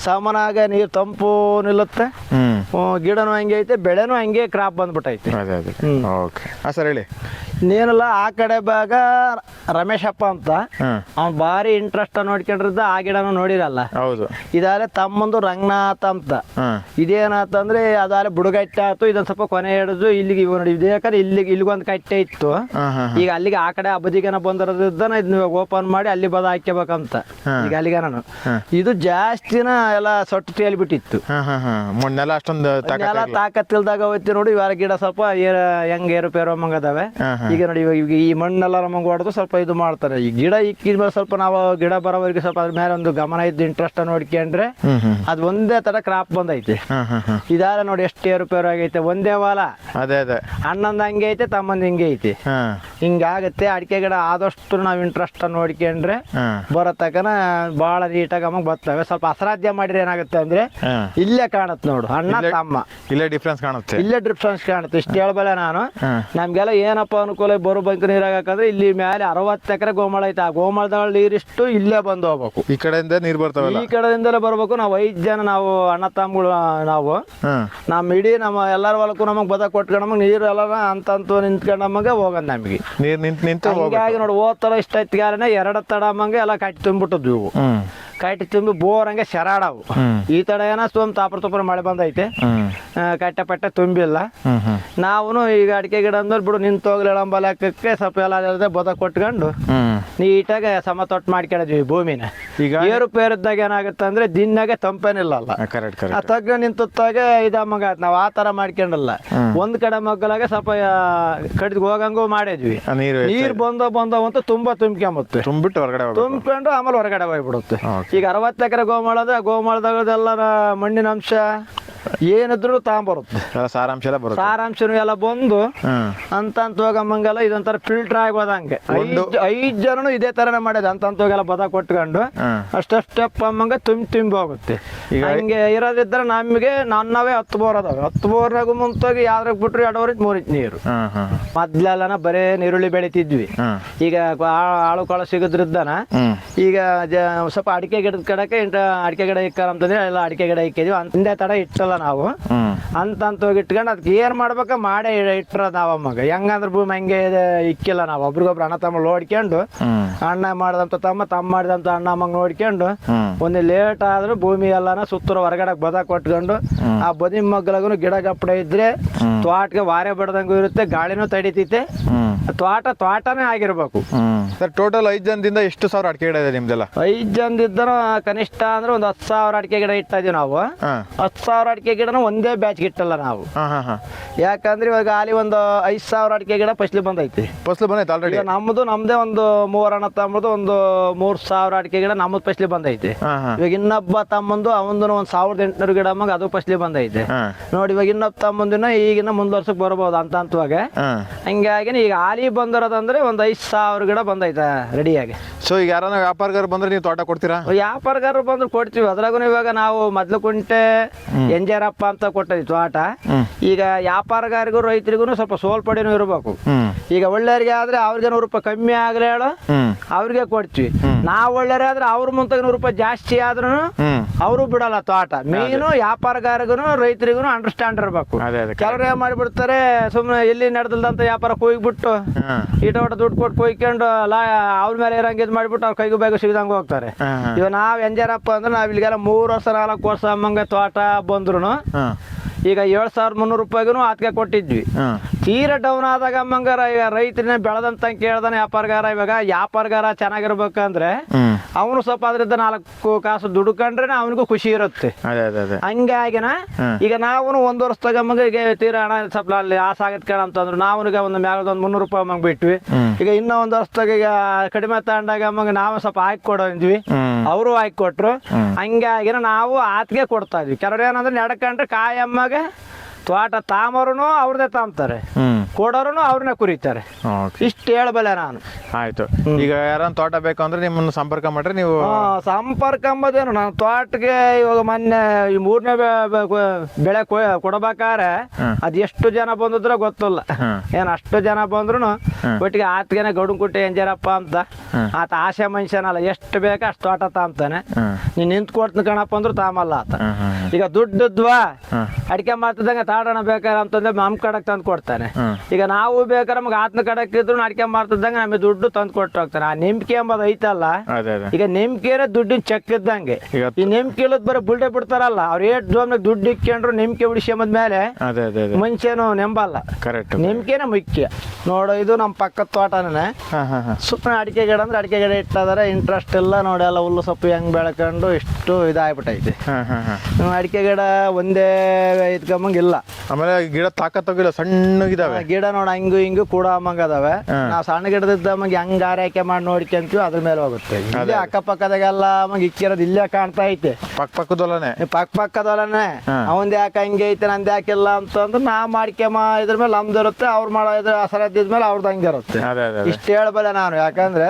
Speaker 1: ಸಾಮಾನಾಗ ನೀರು ತಂಪು ನಿಲ್ಲುತ್ತೆ. ಗಿಡನೂ ಹಂಗೆ ಐತೆ ಬೆಳೆನೂ ಹಂಗೆ ಕ್ರಾಪ್ ಬಂದ್ಬಿಟ್ಟೈತಿ.
Speaker 2: ಅದೇ ಅದೇ
Speaker 1: ಹ್ಮ್.
Speaker 2: ಓಕೆ ಸರ್ ಹೇಳಿ.
Speaker 1: ಇನ್ನೇನಲ್ಲ ಆ ಕಡೆ ಭಾಗ ರಮೇಶಪ್ಪ ಅಂತ. ಅವ್ನು ಭಾರಿ ಇಂಟ್ರೆಸ್ಟ್ ನೋಡ್ಕೊಂಡಿರ್ದ ಆ ಗಿಡನೂ ನೋಡಿರಲ್ಲ.
Speaker 2: ಹೌದು.
Speaker 1: ಇದಾರೆ ತಮ್ಮಂದು ರಂಗನಾಥ ಅಂತ. ಇದೇನಾತಂದ್ರೆ ಅದಾದ್ರೆ ಬುಡಗಟ್ಟೆ ಆಯ್ತು ಇದೊಂದು ಸ್ವಲ್ಪ ಕೊನೆ ಹಿಡಿದು ಇಲ್ಲಿಗೆ ಇವ ನೋಡಿ ಯಾಕಂದ್ರೆ ಇಲ್ಲಿಗೆ ಇಲ್ಲಿಗೊಂದು ಕಟ್ಟೆ ಇತ್ತು. ಈಗ ಅಲ್ಲಿಗೆ ಆ ಕಡೆ ಆ ಬದಿಗೆನ ಬಂದಿರೋದಿದ್ದಾನ ಇದನ್ನ ಓಪನ್ ಮಾಡಿ ಅಲ್ಲಿ ಬದ ಹಾಕ್ಯಬೇಕಂತ. ಈಗ ಅಲ್ಲಿಗೆ ನಾನು. ಇದು ಜಾಸ್ತಿನ ಎಲ್ಲ ಸೊಟ್ಟು ತೇಲ್ಬಿಟ್ಟಿತ್ತು
Speaker 2: ಬಿಟ್ಟಿತ್ತು. ಮಣ್ಣೆಲ್ಲ ಅಷ್ಟೊಂದು
Speaker 1: ಎಲ್ಲ
Speaker 2: ತಾಕತ್
Speaker 1: ತಾಕತ್ತಿಲ್ದಾಗ ಹೋಯ್ತು ನೋಡಿ ಇವಾಗ ಗಿಡ ಸ್ವಲ್ಪ ಏರ ಹೆಂಗ್ ಏರುಪೇರು ಅದಾವೆ. ಈಗ ನೋಡಿ ಇವಾಗ ಈಗ ಈ ಮಣ್ಣೆಲ್ಲ ನಮಗೆ ಹೊಡೆದು ಸ್ವಲ್ಪ ಇದು ಮಾಡ್ತಾರೆ. ಈ ಗಿಡ ಇಕ್ಕಿದ ಮೇಲೆ ಸ್ವಲ್ಪ ನಾವು ಗಿಡ ಬರೋವರೆಗೆ ಸ್ವಲ್ಪ ಅದ್ರ ಮೇಲೆ ಒಂದು ಗಮನ ಇದ್ದು ಇಂಟ್ರೆಸ್ಟ್ ನೋಡ್ಕೊಂಡ್ರೆ ಅದು ಒಂದೇ ತರ ಕ್ರಾಪ್ ಬಂದೈತೆ. ಇದಾರ ನೋಡಿ ಎಷ್ಟು ಏರುಪೇರು ಆಗೈತೆ. ಒಂದೇ ವಾಲ
Speaker 2: ಅದೇ ಅದೇ.
Speaker 1: ಅಣ್ಣಂದ ಹಂಗೆ ಐತೆ ತಮ್ಮಂದ ಹಿಂಗೆ ಐತಿ. ಹಿಂಗಾಗತ್ತೆ ಅಡಿಕೆ ಗಿಡ ಆದಷ್ಟು ನಾವು ಇಂಟ್ರೆಸ್ಟ್ ನೋಡ್ಕೊಂಡ್ರೆ ಬರೋ ತಕನ ಬಹಳ ನೀಟಾಗಿ ಅಮ್ಮ ಬರ್ತವೆ. ಸ್ವಲ್ಪ ಅಸರಾಧ್ಯ ಮಾಡಿದ್ರೆ ಏನಾಗುತ್ತೆ ಅಂದ್ರೆ ಇಲ್ಲೇ ಕಾಣುತ್ತೆ ನೋಡು ಅಣ್ಣ ತಮ್ಮ.
Speaker 2: ಇಲ್ಲೇ ಡಿಫ್ರೆನ್ಸ್ ಕಾಣುತ್ತೆ.
Speaker 1: ಇಲ್ಲೇ ಡಿಫ್ರೆನ್ಸ್ ಕಾಣುತ್ತೆ. ಇಷ್ಟು ಹೇಳ್ಬಲ್ಲ ನಾನು. ನಮ್ಗೆಲ್ಲ ಏನಪ್ಪ ಅನುಕೂಲ ಬರೋ ಬಂಕ್ ಹಾಕಂದ್ರೆ ಇಲ್ಲಿ ಮೇಲೆ ಅರವತ್ತು ಎಕರೆ ಗೋಮಳ ಐತೆ. ಆ ಗೋಮಳದ ನೀರಿಷ್ಟು ಇಲ್ಲೇ ಬಂದು ಹೋಗ್ಬೇಕು.
Speaker 2: ಈ ಕಡೆಯಿಂದ ನೀರ್ ಬರ್ತಾವಲ್ಲ?
Speaker 1: ಈ ಕಡೆಯಿಂದಲೇ ಬರ್ಬೇಕು. ನಾವು ಐದು ಜನ ನಾವು ಅಣ್ಣ ತಮ್ಮಗಳು ನಾವು.
Speaker 2: ನಮ್
Speaker 1: ನಮ್ಮ ಇಡೀ ನಮ್ಮ ಎಲ್ಲರ ಹೊಲಕ್ಕೂ ನಮಗೆ ಬದ ಕೊಟ್ಕೊಂಡು ನಮಗೆ ನೀರು ಎಲ್ಲ ಅಂತಂತ ನಿಂತ್ಕೊಂಡು ನಮಗೆ ಹೋಗೋದು ನಮಗೆ.
Speaker 2: ನೀರು ನಿಂತು ನಿಂತು
Speaker 1: ಹೀಗಾಗಿ ನೋಡಿ ನೋಡಿ ಇಷ್ಟ ಇಷ್ಟೈತಿಗಾರನೆ ಎರಡು ತಡ ಮಂಗ ಎಲ್ಲ ಕಟ್ಟಿ ತುಂಬಿಟ್ಟದ್ವು ಇವು. ಕಟ್ಟಿ ತುಂಬಿ ಬೋರ್ ಹಂಗೆ ಶರಾಡವು. ಈ ತಡ ಏನೋ ಸುಮ್ ತಾಪರ ತುಪ್ಪರ ಮಳೆ ಬಂದೈತೆ.
Speaker 2: ಹ್ಞೂ
Speaker 1: ಆ, ಕಟ್ಟೆ ಪಟ್ಟೆ ತುಂಬಿಲ್ಲ ನಾವು ಈಗ ಅಡಿಕೆ ಗಿಡ ಅಂದ್ರೆ ಬಿಡು ನಿಂತು ಹೋಗ್ಲಿ ಲೆಕ್ಕಕ್ಕೆ ಸ್ವಲ್ಪ ಎಲ್ಲ ಬೊದ ಬದ ಕೊಟ್ಕೊಂಡು ನೀಟಾಗಿ ಸಮತಟ್ಟು ಮಾಡ್ಕೊಂಡಿದ್ವಿ ಭೂಮಿನ.
Speaker 2: ಈಗ
Speaker 1: ಏರುಪೇರಿದ್ದಾಗ ಏನಾಗುತ್ತೆ ಅಂದ್ರೆ ದಿನಾಗೆ ತಂಪೇನಿಲ್ಲಲ್ಲ
Speaker 2: ಕರೆಕ್ಟ್
Speaker 1: ಆ
Speaker 2: ಕರೆಕ್ಟ್
Speaker 1: ತಗ್ಗ ನಿಂತಾಗ ಇದ ಮಗ ನಾವು ಆ ತರ ಮಾಡ್ಕೊಂಡಿಲ್ಲ. ಒಂದ್ ಕಡೆ ಮಗ್ಗಲಾಗ ಸ್ವಲ್ಪ ಕಡಿದ್ ಹೋಗಂಗು ಮಾಡಿದ್ವಿ.
Speaker 2: ನೀರು
Speaker 1: ಬಂದ ಬಂದವ ಅಂತ ತುಂಬಾ ತುಂಬ್ಕೊಂಬತ್ತೆ.
Speaker 2: ತುಂಬಿಟ್ಟು ಹೊರಗಡೆ
Speaker 1: ತುಂಬಿಕೊಂಡು ಆಮೇಲೆ ಹೊರಗಡೆ ಹೋಗ್ಬಿಡುತ್ತೆ. ಈಗ ಅರವತ್ತು ಎಕರೆ ಗೋಮಾಳದ ಗೋಮಾಳದಾಗದೆಲ್ಲ ಮಣ್ಣಿನ ಅಂಶ ಏನಿದ್ರು ತಗೊಂಬರುತ್ತೆ
Speaker 2: ಸಾರಾಂಶ ಎಲ್ಲ ಬರುತ್ತೆ.
Speaker 1: ಸಾರಾಂಶನು ಎಲ್ಲ ಬಂದು
Speaker 2: ಅಂತ
Speaker 1: ಅಂತ ಹೋಗಮ್ಮಂಗೆಲ್ಲ ಇದೊಂಥರ ಫಿಲ್ಟರ್ ಆಗೋದಂಗೆ ಐದು ಐದು ಜನನು ಇದೇ ತರನೇ ಮಾಡಿದ ಅಂತ ಹೋಗೆಲ್ಲ ಬದ ಕೊಟ್ಕೊಂಡು ಅಷ್ಟು ಸ್ಟೆಪ್ ಅಮ್ಮಂಗೆ ತುಂಬಿ ತುಂಬಿ ಹೋಗುತ್ತೆ.
Speaker 2: ಈಗ-
Speaker 1: ಹಂಗೆ ಇರೋದಿದ್ರೆ ನಮಗೆ ನನ್ನವೇ ಹತ್ತು ಬೋರ್ ಅದಾವೆ. ಹತ್ತು ಬೋರ್ನಾಗ ಮುಂತಾಗಿ ಯಾವ್ದ್ರಾಗ ಬಿಟ್ರು ಎರಡು ಇಂಚ್ ಮೂರು ಇಂಚ್ ನೀರು. ಮೊದ್ಲೆಲ್ಲನ ಬರೇ ನೀರುಳ್ಳಿ ಬೆಳಿತಿದ್ವಿ. ಈಗ ಆಳು ಕಾಳು ಸಿಗದ್ರಿದ್ದಾನ ಈಗ ಸ್ವಲ್ಪ ಅಡಿಕೆ ಗಿಡದ ಕಡಕ್ಕೆ ಇಂಟ ಅಡಿಕೆ ಗಿಡ ಇಕ್ಕಾರ ಅಂತಂದ್ರೆ ಎಲ್ಲ ಅಡಿಕೆ ಗಿಡ ಇಕ್ಕಿದ್ವಿ. ಅಂದೇ ತಡ ಇಟ್ಟಲ್ಲ ನಾವು. ಅಂತ ಅಂತ ಹೋಗಿ ಇಟ್ಕೊಂಡು ಅದಕ್ಕೆ ಏನ್ ಮಾಡ್ಬೇಕ? ಮಾಡೇ ಇಟ್ರ ನಾವು ಅಮ್ಮಗ. ಹೆಂಗಂದ್ರ ಭೂಮಿ ಹಂಗೆ ಇಕ್ಕಿಲ್ಲ ನಾವು. ಒಬ್ರಿಗೊಬ್ರು ಅಣ್ಣ ತಮ್ಮ ನೋಡ್ಕೊಂಡು ಅಣ್ಣ ಮಾಡ್ದಂತ ತಮ್ಮ ತಮ್ಮ ಮಾಡಿದಂತ ಅಣ್ಣ ಅಮ್ಮ ನೋಡ್ಕೊಂಡು ಒಂದ್ ಲೇಟ್ ಆದ್ರೂ ಭೂಮಿ ಎಲ್ಲಾನ ಸುತ್ತರ ಹೊರಗಡೆ ಬದ ಕೊಟ್ಕೊಂಡು ಆ ಬದಿ ಮಗ್ಗಲಗೂ ಗಿಡ ಗಪ್ಪಡ ಇದ್ರೆ ತೋಟಕ್ಕೆ ವಾರೆ ಬಡ್ದಂಗೂ ಇರುತ್ತೆ ಗಾಳಿನೂ ತಡಿತೈತೆ. ತೋಟ ತೋಟನೇ ಆಗಿರ್ಬೇಕು.
Speaker 2: ಸರ್ ಟೋಟಲ್ ಐದು ಜನದಿಂದ ಎಷ್ಟು ಸಾವಿರ ಅಡಿಕೆ ಗಿಡ ಇದೆ ನಿಮ್ದೆಲ್ಲ?
Speaker 1: ಐದು ಜನದಿದ್ದರೂ ಕನಿಷ್ಠ ಅಂದ್ರೆ ಒಂದು ಹತ್ತು ಸಾವಿರ ಅಡಿಕೆ ಗಿಡ ಇಟ್ಟ ಇದೀವಿ ನಾವು. ಹತ್ತು ಸಾವಿರ ಅಡಿಕೆ ಗಿಡನ ಒಂದೇ ಬ್ಯಾಚ್ ಇಟ್ಟಲ್ಲ ನಾವು.
Speaker 2: ಹಾಂ ಹಾಂ ಹಾಂ.
Speaker 1: ಯಾಕಂದ್ರೆ ಇವಾಗ ಅಲ್ಲಿ ಒಂದು ಐದು ಸಾವಿರ ಅಡಿಕೆ ಗಿಡ ಫಸ್ಲಿ ಬಂದೈತಿ.
Speaker 2: ಫಸ್ಲು ಬಂದೈತೆ ಆಲ್ರೆಡಿ
Speaker 1: ನಮ್ದು ನಮ್ಮದು ನಮ್ದೇ ಒಂದು ಮೂವರಣ್ಣ ತಮ್ಮದು ಒಂದು ಮೂರು ಸಾವಿರ ಅಡಿಕೆ ಗಿಡ ನಮ್ದು ಫಸ್ಲಿ ಬಂದೈತಿ. ಇವಾಗ ಇನ್ನೊಬ್ಬ ತಮ್ಮಂದು ಅವಂದು ಒಂದು ಸಾವಿರದ ಎಂಟುನೂರು ಗಿಡ ಮಗ ಅದು ಫಸ್ಲಿ ಬಂದೈತೆ. ನೋಡಿ ಇವಾಗ ಇನ್ನೊಬ್ಬ ತಮ್ಮಂದಿನ ಈಗಿನ ಮುಂದುವರ್ಸಕ್ ಬರ್ಬೋದು ಅಂತ ಅಂತವಾಗ. ಹಂಗಾಗಿ ಈಗ ಹಾಲಿ ಬಂದಿರೋದಂದ್ರೆ ಒಂದು ಐದು ಸಾವಿರ ಗಿಡ ಬಂದೈತೆ ರೆಡಿಯಾಗಿ.
Speaker 2: ಸೊ ಈಗ ಯಾರನ್ನ ವ್ಯಾಪಾರಗಾರ ಬಂದ್ರೆ ನೀವು ತೋಟ ಕೊಡ್ತೀರಾ?
Speaker 1: ವ್ಯಾಪಾರಗಾರರು ಬಂದ್ರೆ ಕೊಡ್ತೀವಿ. ಅದ್ರಾಗೂ ಇವಾಗ ನಾವು ಮೊದ್ಲು ಕುಂಟೆ ಎಂಜಾರಪ್ಪ ಅಂತ ಕೊಟ್ಟಿದ್ವಿ ತೋಟ ಈಗ ವ್ಯಾಪಾರಗಾರಿಗೂ ರೈತರಿಗೂ ಸ್ವಲ್ಪ ಸೋಲ್ಪಡಿನೂ ಇರಬೇಕು. ಈಗ ಒಳ್ಳೆಯವ್ರಿಗೆ ಆದ್ರೆ ಅವ್ರಿಗೆ ನೂರು ರೂಪಾಯಿ ಕಮ್ಮಿ ಆಗಲಿ ಹೇಳು ಅವ್ರಿಗೆ ಕೊಡ್ತೀವಿ. ನಾವು ಒಳ್ಳೆಯವ್ರೆ ಆದ್ರೆ ಅವ್ರ ಮುಂತಾಗ ನೂರು ರೂಪಾಯಿ ಜಾಸ್ತಿ ಆದ್ರೂ ಅವರು ಬಿಡಲ್ಲ ತೋಟ. ಮೇನು ವ್ಯಾಪಾರಗಾರಿಗೂ ರೈತರಿಗೂ ಅಂಡರ್ಸ್ಟ್ಯಾಂಡ್ ಇರಬೇಕು. ಕೆಲವ್ರು ಏನ್ ಮಾಡಿಬಿಡ್ತಾರೆ ಸುಮ್ಮನೆ ಎಲ್ಲಿ ನಡೆದಂತ ವ್ಯಾಪಾರ ಕೊಯ್ಬಿಟ್ಟು
Speaker 2: ಹಾಂ.
Speaker 1: ಒಟ್ಟು ದುಡ್ಡು ಕೊಟ್ಟು ಕೊಯ್ಕೊಂಡು ಲಾ ಅವ್ರ ಮೇಲೆ ಇರಂಗೆ ಇದು ಮಾಡಿಬಿಟ್ಟು ಅವ್ರ ಕೈಗೂ ಬೇಗ ಸಿಗದಂಗೆ ಹೋಗ್ತಾರೆ. ಇವಾಗ ನಾವು ಎಂಜಾರಪ್ಪ ಅಂದ್ರೆ ನಾವು ಇಲ್ಲಿಗೆಲ್ಲ ಮೂರು ವರ್ಷ ನಾಲ್ಕು ವರ್ಷ ಅಮ್ಮಂಗೆ ತೋಟ ಬಂದ್ರು ಈಗ ಏಳು ಸಾವಿರದ ಮುನ್ನೂರು ರೂಪಾಯಿಗೂ ಆತ್ಗೆ ಕೊಟ್ಟಿದ್ವಿ. ತೀರ ಡೌನ್ ಆದಾಗ ಅಮ್ಮಂಗಾರ ಈಗ ರೈತರಿನ ಬೆಳೆದಂತ ಕೇಳ್ದಾನೆ ವ್ಯಾಪಾರಗಾರ ಇವಾಗ. ವ್ಯಾಪಾರಗಾರ ಚೆನ್ನಾಗಿರ್ಬೇಕಂದ್ರೆ ಅವನು ಸ್ವಲ್ಪ ಅದ್ರಿಂದ ನಾಲ್ಕು ಕಾಸು ದುಡ್ಕೊಂಡ್ರೆ ಅವನಿಗೂ ಖುಷಿ ಇರುತ್ತೆ. ಹಂಗಾಗಿನ ಈಗ ನಾವು ಒಂದು ವರ್ಷ ತಗೊಂಬಂಗ ಈಗ ತೀರ ಹಣ ಸ್ವಲ್ಪ ಅಲ್ಲಿ ಆಸ ಆಗತ್ ಕೇಳ ಅಂತಂದ್ರು. ನಾವು ಈಗ ಒಂದು ಮ್ಯಾಗದ ಒಂದು ಮುನ್ನೂರು ರೂಪಾಯಿ ಅಮ್ಮಂಗೆ ಬಿಟ್ವಿ. ಈಗ ಇನ್ನೂ ಒಂದು ವರ್ಷದಾಗ ಈಗ ಕಡಿಮೆ ತಗೊಂಡಾಗ ಮಂಗ ನಾವು ಸ್ವಲ್ಪ ಹಾಕಿ ಕೊಡೋಂದ್ವಿ. ಅವರು ಹಾಕಿ ಕೊಟ್ರು. ಹಂಗಾಗಿ ನಾವು ಆತ್ಗೆ ಕೊಡ್ತಾ ಇದ್ವಿ. ಕೆಲವ್ರು ಏನಂದ್ರೆ ನಡ್ಕೊಂಡ್ರೆ ಕಾಯಿ ಅಮ್ಮಗೆ ತೋಟ ತಾಮರೂ ಅವ್ರದೇ
Speaker 2: ತಾಮ್ತಾರೆ.
Speaker 1: ಕೊಡೋರು ಅವ್ರನ್ನೇ ಕುರಿತಾರೆ. ಇಷ್ಟು ಹೇಳಬಲ್ಲೆ ನಾನು.
Speaker 2: ಆಯ್ತು. ಈಗ ಯಾರನ್ನ ತೋಟ ಬೇಕು ಅಂದ್ರೆ ನಿಮ್ಮನ್ನು ಸಂಪರ್ಕ ಮಾಡ್ರಿ ನೀವು
Speaker 1: ಸಂಪರ್ಕ ಅಂಬೋದೇನು ನಾನು ತೋಟಕ್ಕೆ ಇವಾಗ ಮೊನ್ನೆ ಈ ಮೂರನೇ ಬೆಳೆ ಕೊಡಬೇಕಾದ್ರೆ ಅದು ಎಷ್ಟು ಜನ ಬಂದಿದ್ರೆ ಗೊತ್ತಿಲ್ಲ. ಏನು ಅಷ್ಟು ಜನ ಬಂದ್ರು ಒಟ್ಟಿಗೆ ಆತ್ಗೆನೆ ಗಡುಂಕುಟ್ಟೆ ಎಂಜರಪ್ಪ ಅಂತ. ಆತ ಆಸೆ ಮನುಷ್ಯನಲ್ಲ ಎಷ್ಟು ಬೇಕ ಅಷ್ಟು ತೋಟ ತಾಂತಾನೆ
Speaker 2: ನೀನು
Speaker 1: ನೀನ್ ನಿಂತ್ ಕೊಡ್ತೀನಿ ಕಣಪ್ಪ ಅಂದ್ರು ತಾಮಲ್ಲ ಆತ. ಈಗ ದುಡ್ಡದ್ವಾ. ಅಡಿಕೆ ಮಾಡ್ತಿದ್ದಂಗೆ ತಾಡೋಣ ಬೇಕಾರೆ ಅಂತಂದ್ರೆ ನಮ್ ಕಡೆಗೆ ತಂದು ಕೊಡ್ತಾನೆ. ಈಗ ನಾವು ಬೇಕಾದ್ರೆ ನಮ್ಗೆ ಆತ್ನ ಕಡೆಗೆ ಇದ್ರು ಅಡಿಕೆ ಮಾಡ್ತಿದ್ದಂಗೆ ನಮಗೆ ದುಡ್ಡು ತಂದು ಕೊಟ್ಟು ಹೋಗ್ತಾನೆ ಆ ನಂಬಿಕೆ ಎಂಬುದು ಐತಲ್ಲ? ಈಗ ನೆಮ್ಕೆರೆ ದುಡ್ಡಿನ ಚೆಕ್ ಇದ್ದಂಗೆ. ಈ ನೆಮ್ಕೆ ಇಲ್ಲದ್ ಬರೀ ಬುಲ್ಡೆ ಬಿಡ್ತಾರಲ್ಲ ಅವ್ರು ಏಟ್ ಜೋಮ್ನಾಗ ದುಡ್ಡು ಇಕ್ಕೊಂಡ್ರು ನೆಮ್ಕೆ ಉಳಿಸ್ಕೊಂಬದ್ ಮೇಲೆ ಮನುಷ್ಯನು ನೆಂಬಲ್ಲ.
Speaker 2: ಕರೆಕ್ಟ್
Speaker 1: ನೆಮ್ಕೆನೆ ಮುಖ್ಯ. ನೋಡು ಇದು ನಮ್ಮ ಪಕ್ಕದ ತೋಟನೇ.
Speaker 2: ಸುಪ್ನ
Speaker 1: ಸುಮ್ಮನೆ ಅಡಿಕೆ ಗಿಡ ಅಂದ್ರೆ ಅಡಿಕೆ ಗಿಡ ಇಟ್ಟಾದ್ರೆ ಇಂಟ್ರೆಸ್ಟ್ ಇಲ್ಲ. ನೋಡಿ ಎಲ್ಲ ಹುಲ್ಲು ಸೊಪ್ಪು ಹೆಂಗ್ ಬೆಳ್ಕೊಂಡು ಇಷ್ಟು ಇದಾಗ್ಬಿಟ್ಟೈತಿ. ಅಡಿಕೆ ಗಿಡ ಒಂದೇ ಇದ್ಕೊಂಬಂಗ್ ಇಲ್ಲ.
Speaker 2: ಆಮೇಲೆ ಗಿಡ ತಾಕತ್ತೋಗಿಲ್ಲ ಸಣ್ಣಗಿದಾವೆ.
Speaker 1: ಗಿಡ ನೋಡ ಹಿಂಗು ಹಿಂಗು ಕೂಡ ಅಮ್ಮಂಗ ಅದಾವೆ. ನಾವ್ ಸಣ್ಣ ಗಿಡದಿದ್ದ ಅಮ್ಮಂಗೆ ಹೆಂಗ್ ಆರೈಕೆ ಮಾಡಿ ನೋಡ್ಕೊಂತೀವಿ ಅದ್ರ ಮೇಲೆ ಹೋಗುತ್ತೆ. ಇಲ್ಲೇ ಅಕ್ಕಪಕ್ಕದಾಗೆಲ್ಲ ಅಮ್ಮಂಗೆ ಇಕ್ಕಿರೋದು ಇಲ್ಲೇ ಕಾಣ್ತಾ ಐತೆ.
Speaker 2: ಪಕ್ಕ
Speaker 1: ಪಕ್ಕದೊಲನೆ ಪಕ್ಕ
Speaker 2: ಪಕ್ಕದೊಲನೆ.
Speaker 1: ಅವಂದ್ ಯಾಕೆ ಹಂಗೆ ಐತೆ ನಂದು ಯಾಕಿಲ್ಲ ಅಂತಂದ್ರೆ ನಾ ಮಾಡ್ಕೊಂಬ ಇದ್ರ ಮೇಲೆ ನಮ್ದು ಇರುತ್ತೆ ಅವ್ರು ಮಾಡೋ ಇದ್ರ ಅಸರದ್ದಿದ್ಮೇಲೆ ಅವ್ರದ್ದು ಹಂಗೆ ಇರುತ್ತೆ. ಇಷ್ಟು ಹೇಳಬಲ್ಲ ನಾನು ಯಾಕಂದ್ರೆ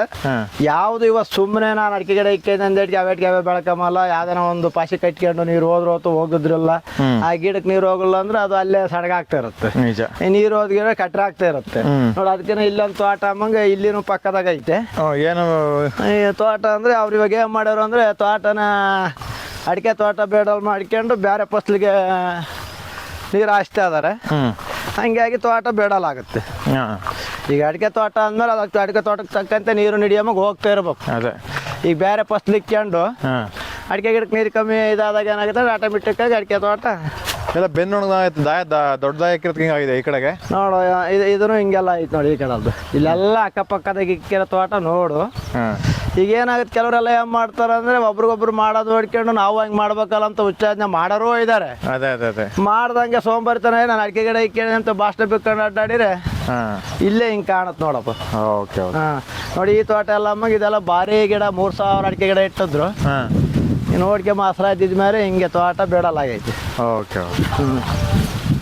Speaker 1: ಯಾವುದು ಇವತ್ತು ಸುಮ್ಮನೆ ನಾನು ಅಡಿಕೆ ಗಿಡ ಇಕ್ಕಿದ್ದೆ ಅಂದೇಟ್ಗೆ ಅವೇಟ್ಗೆ ಅವೇ ಬೆಳಕಮಲ್ಲ ಯಾವ್ದಾನ ಒಂದು ಪಾಶಿ ಕಟ್ಕೊಂಡು ನೀರು ಹೋದ್ರು ಹೋಗಿದ್ರಲ್ಲ. ಆ ಗಿಡಕ್ಕೆ ನೀರು ಹೋಗಲ್ಲ ಅಂದ್ರೆ ಅದು ಅಲ್ಲೇ ಸಡಗಾಗ್ತಾ ಇರುತ್ತೆ.
Speaker 2: ನಿಜ.
Speaker 1: ನೀರು ಹೋದ್ಗಿರ ಕಟ್ರ ಆಗ್ತಾ ಇರುತ್ತೆ. ನೋಡಿ ಅದಕ್ಕಿಂತ ಇಲ್ಲೊಂದು ತೋಟ ಅಮ್ಮಂಗೆ ಇಲ್ಲಿನೂ ಪಕ್ಕದಾಗ ಐತೆ.
Speaker 2: ಏನು?
Speaker 1: ತೋಟ ಅಂದ್ರೆ ಅವ್ರು ಇವಾಗ ಏನು ಮಾಡ್ಯಾರ ಅಂದ್ರೆ ತೋಟನ ಅಡಿಕೆ ತೋಟ ಬೇಡಲ್ ಮಾಡ್ಕೊಂಡು ಬೇರೆ ಫಸ್ಲಿಗೆ ನೀರು ಆಸ್ತಿ ಇದಾರೆ. ಹಂಗಾಗಿ ತೋಟ ಬೇಡಲಾಗುತ್ತೆ. ಈಗ ಅಡಿಕೆ ತೋಟ ಅಂದ್ಮೇಲೆ ಅದಕ್ಕೆ ಅಡಿಕೆ ತೋಟಕ್ಕೆ ತಕ್ಕಂತೆ ನೀರು ನಿಡಿಯಮಗೆ ಹೋಗ್ತಾ ಇರ್ಬೇಕು.
Speaker 2: ಅದೇ.
Speaker 1: ಈಗ ಬೇರೆ ಫಸ್ಲಿಕ್ಕೊಂಡು ಅಡಿಕೆ ಗಿಡಕ್ಕೆ ನೀರು ಕಮ್ಮಿ ಇದಾದಾಗ ಏನಾಗುತ್ತೆ? ಆಟೋಮೆಟಿಕ್ ಆಗಿ ಅಡಿಕೆ ತೋಟ
Speaker 2: ಎಲ್ಲ ಬೆನ್ನು ಆಯ್ತು ದಾಯ ದೊಡ್ಡ ಇಕ್ಕಿರತ ಹಿಂಗಾಗಿದೆ ಈ ಕಡೆಗೆ?
Speaker 1: ನೋಡು ಇದು ಇದನ್ನು ಹಿಂಗೆಲ್ಲ ಐತೆ ನೋಡಿ ಈ ಕಡೆದು ಇಲ್ಲೆಲ್ಲ ಅಕ್ಕಪಕ್ಕದಾಗ ಇಕ್ಕಿರೋ ತೋಟ ನೋಡು. ಈಗ ಏನಾಗುತ್ತೆ ಕೆಲವರೆಲ್ಲ ಏನ್ ಮಾಡ್ತಾರೆ ಅಂದ್ರೆ ಒಬ್ರಿಗೊಬ್ರು ಮಾಡೋದು ಹೊಡ್ಕೊಂಡು ನಾವು ಹಂಗ್ ಮಾಡ್ಬೇಕಲ್ಲ ಅಂತ ಉಚ್ಚಾರಣೆ ಮಾಡೋರು ಇದ್ದಾರೆ
Speaker 2: ಅದೇ ಅದೇ ಅದೇ.
Speaker 1: ಮಾಡ್ದಂಗೆ ಸೋಂಬರ್ತಾನೆ ನಾನು ಅಡಿಕೆ ಗಿಡ ಇಕ್ಕೇಳಿ ಅಂತ ಭಾಷಣ ಬಿಕ್ಕೊಂಡು ಅಡ್ಡಾಡಿರೆ ಇಲ್ಲೇ ಹಿಂಗೆ ಕಾಣತ್ ನೋಡಪ್ಪ.
Speaker 2: ಓಕೆ
Speaker 1: ನೋಡಿ ಈ ತೋಟ ಎಲ್ಲ ಅಮ್ಮಗೆ ಇದೆಲ್ಲ ಭಾರಿ ಗಿಡ ಮೂರು ಸಾವಿರ ಅಡಿಕೆ ಗಿಡ ಇಟ್ಟಿದ್ರು. ನೋಡ್ಕೆ ಮಾಸ್ರ ಇದ್ದಿದ ಮೇಲೆ ಹಿಂಗೆ ತೋಟ ಬೇಡಲಾಗೈತಿ.
Speaker 2: ಓಕೆ ಓಕೆ
Speaker 1: ಹ್ಞೂ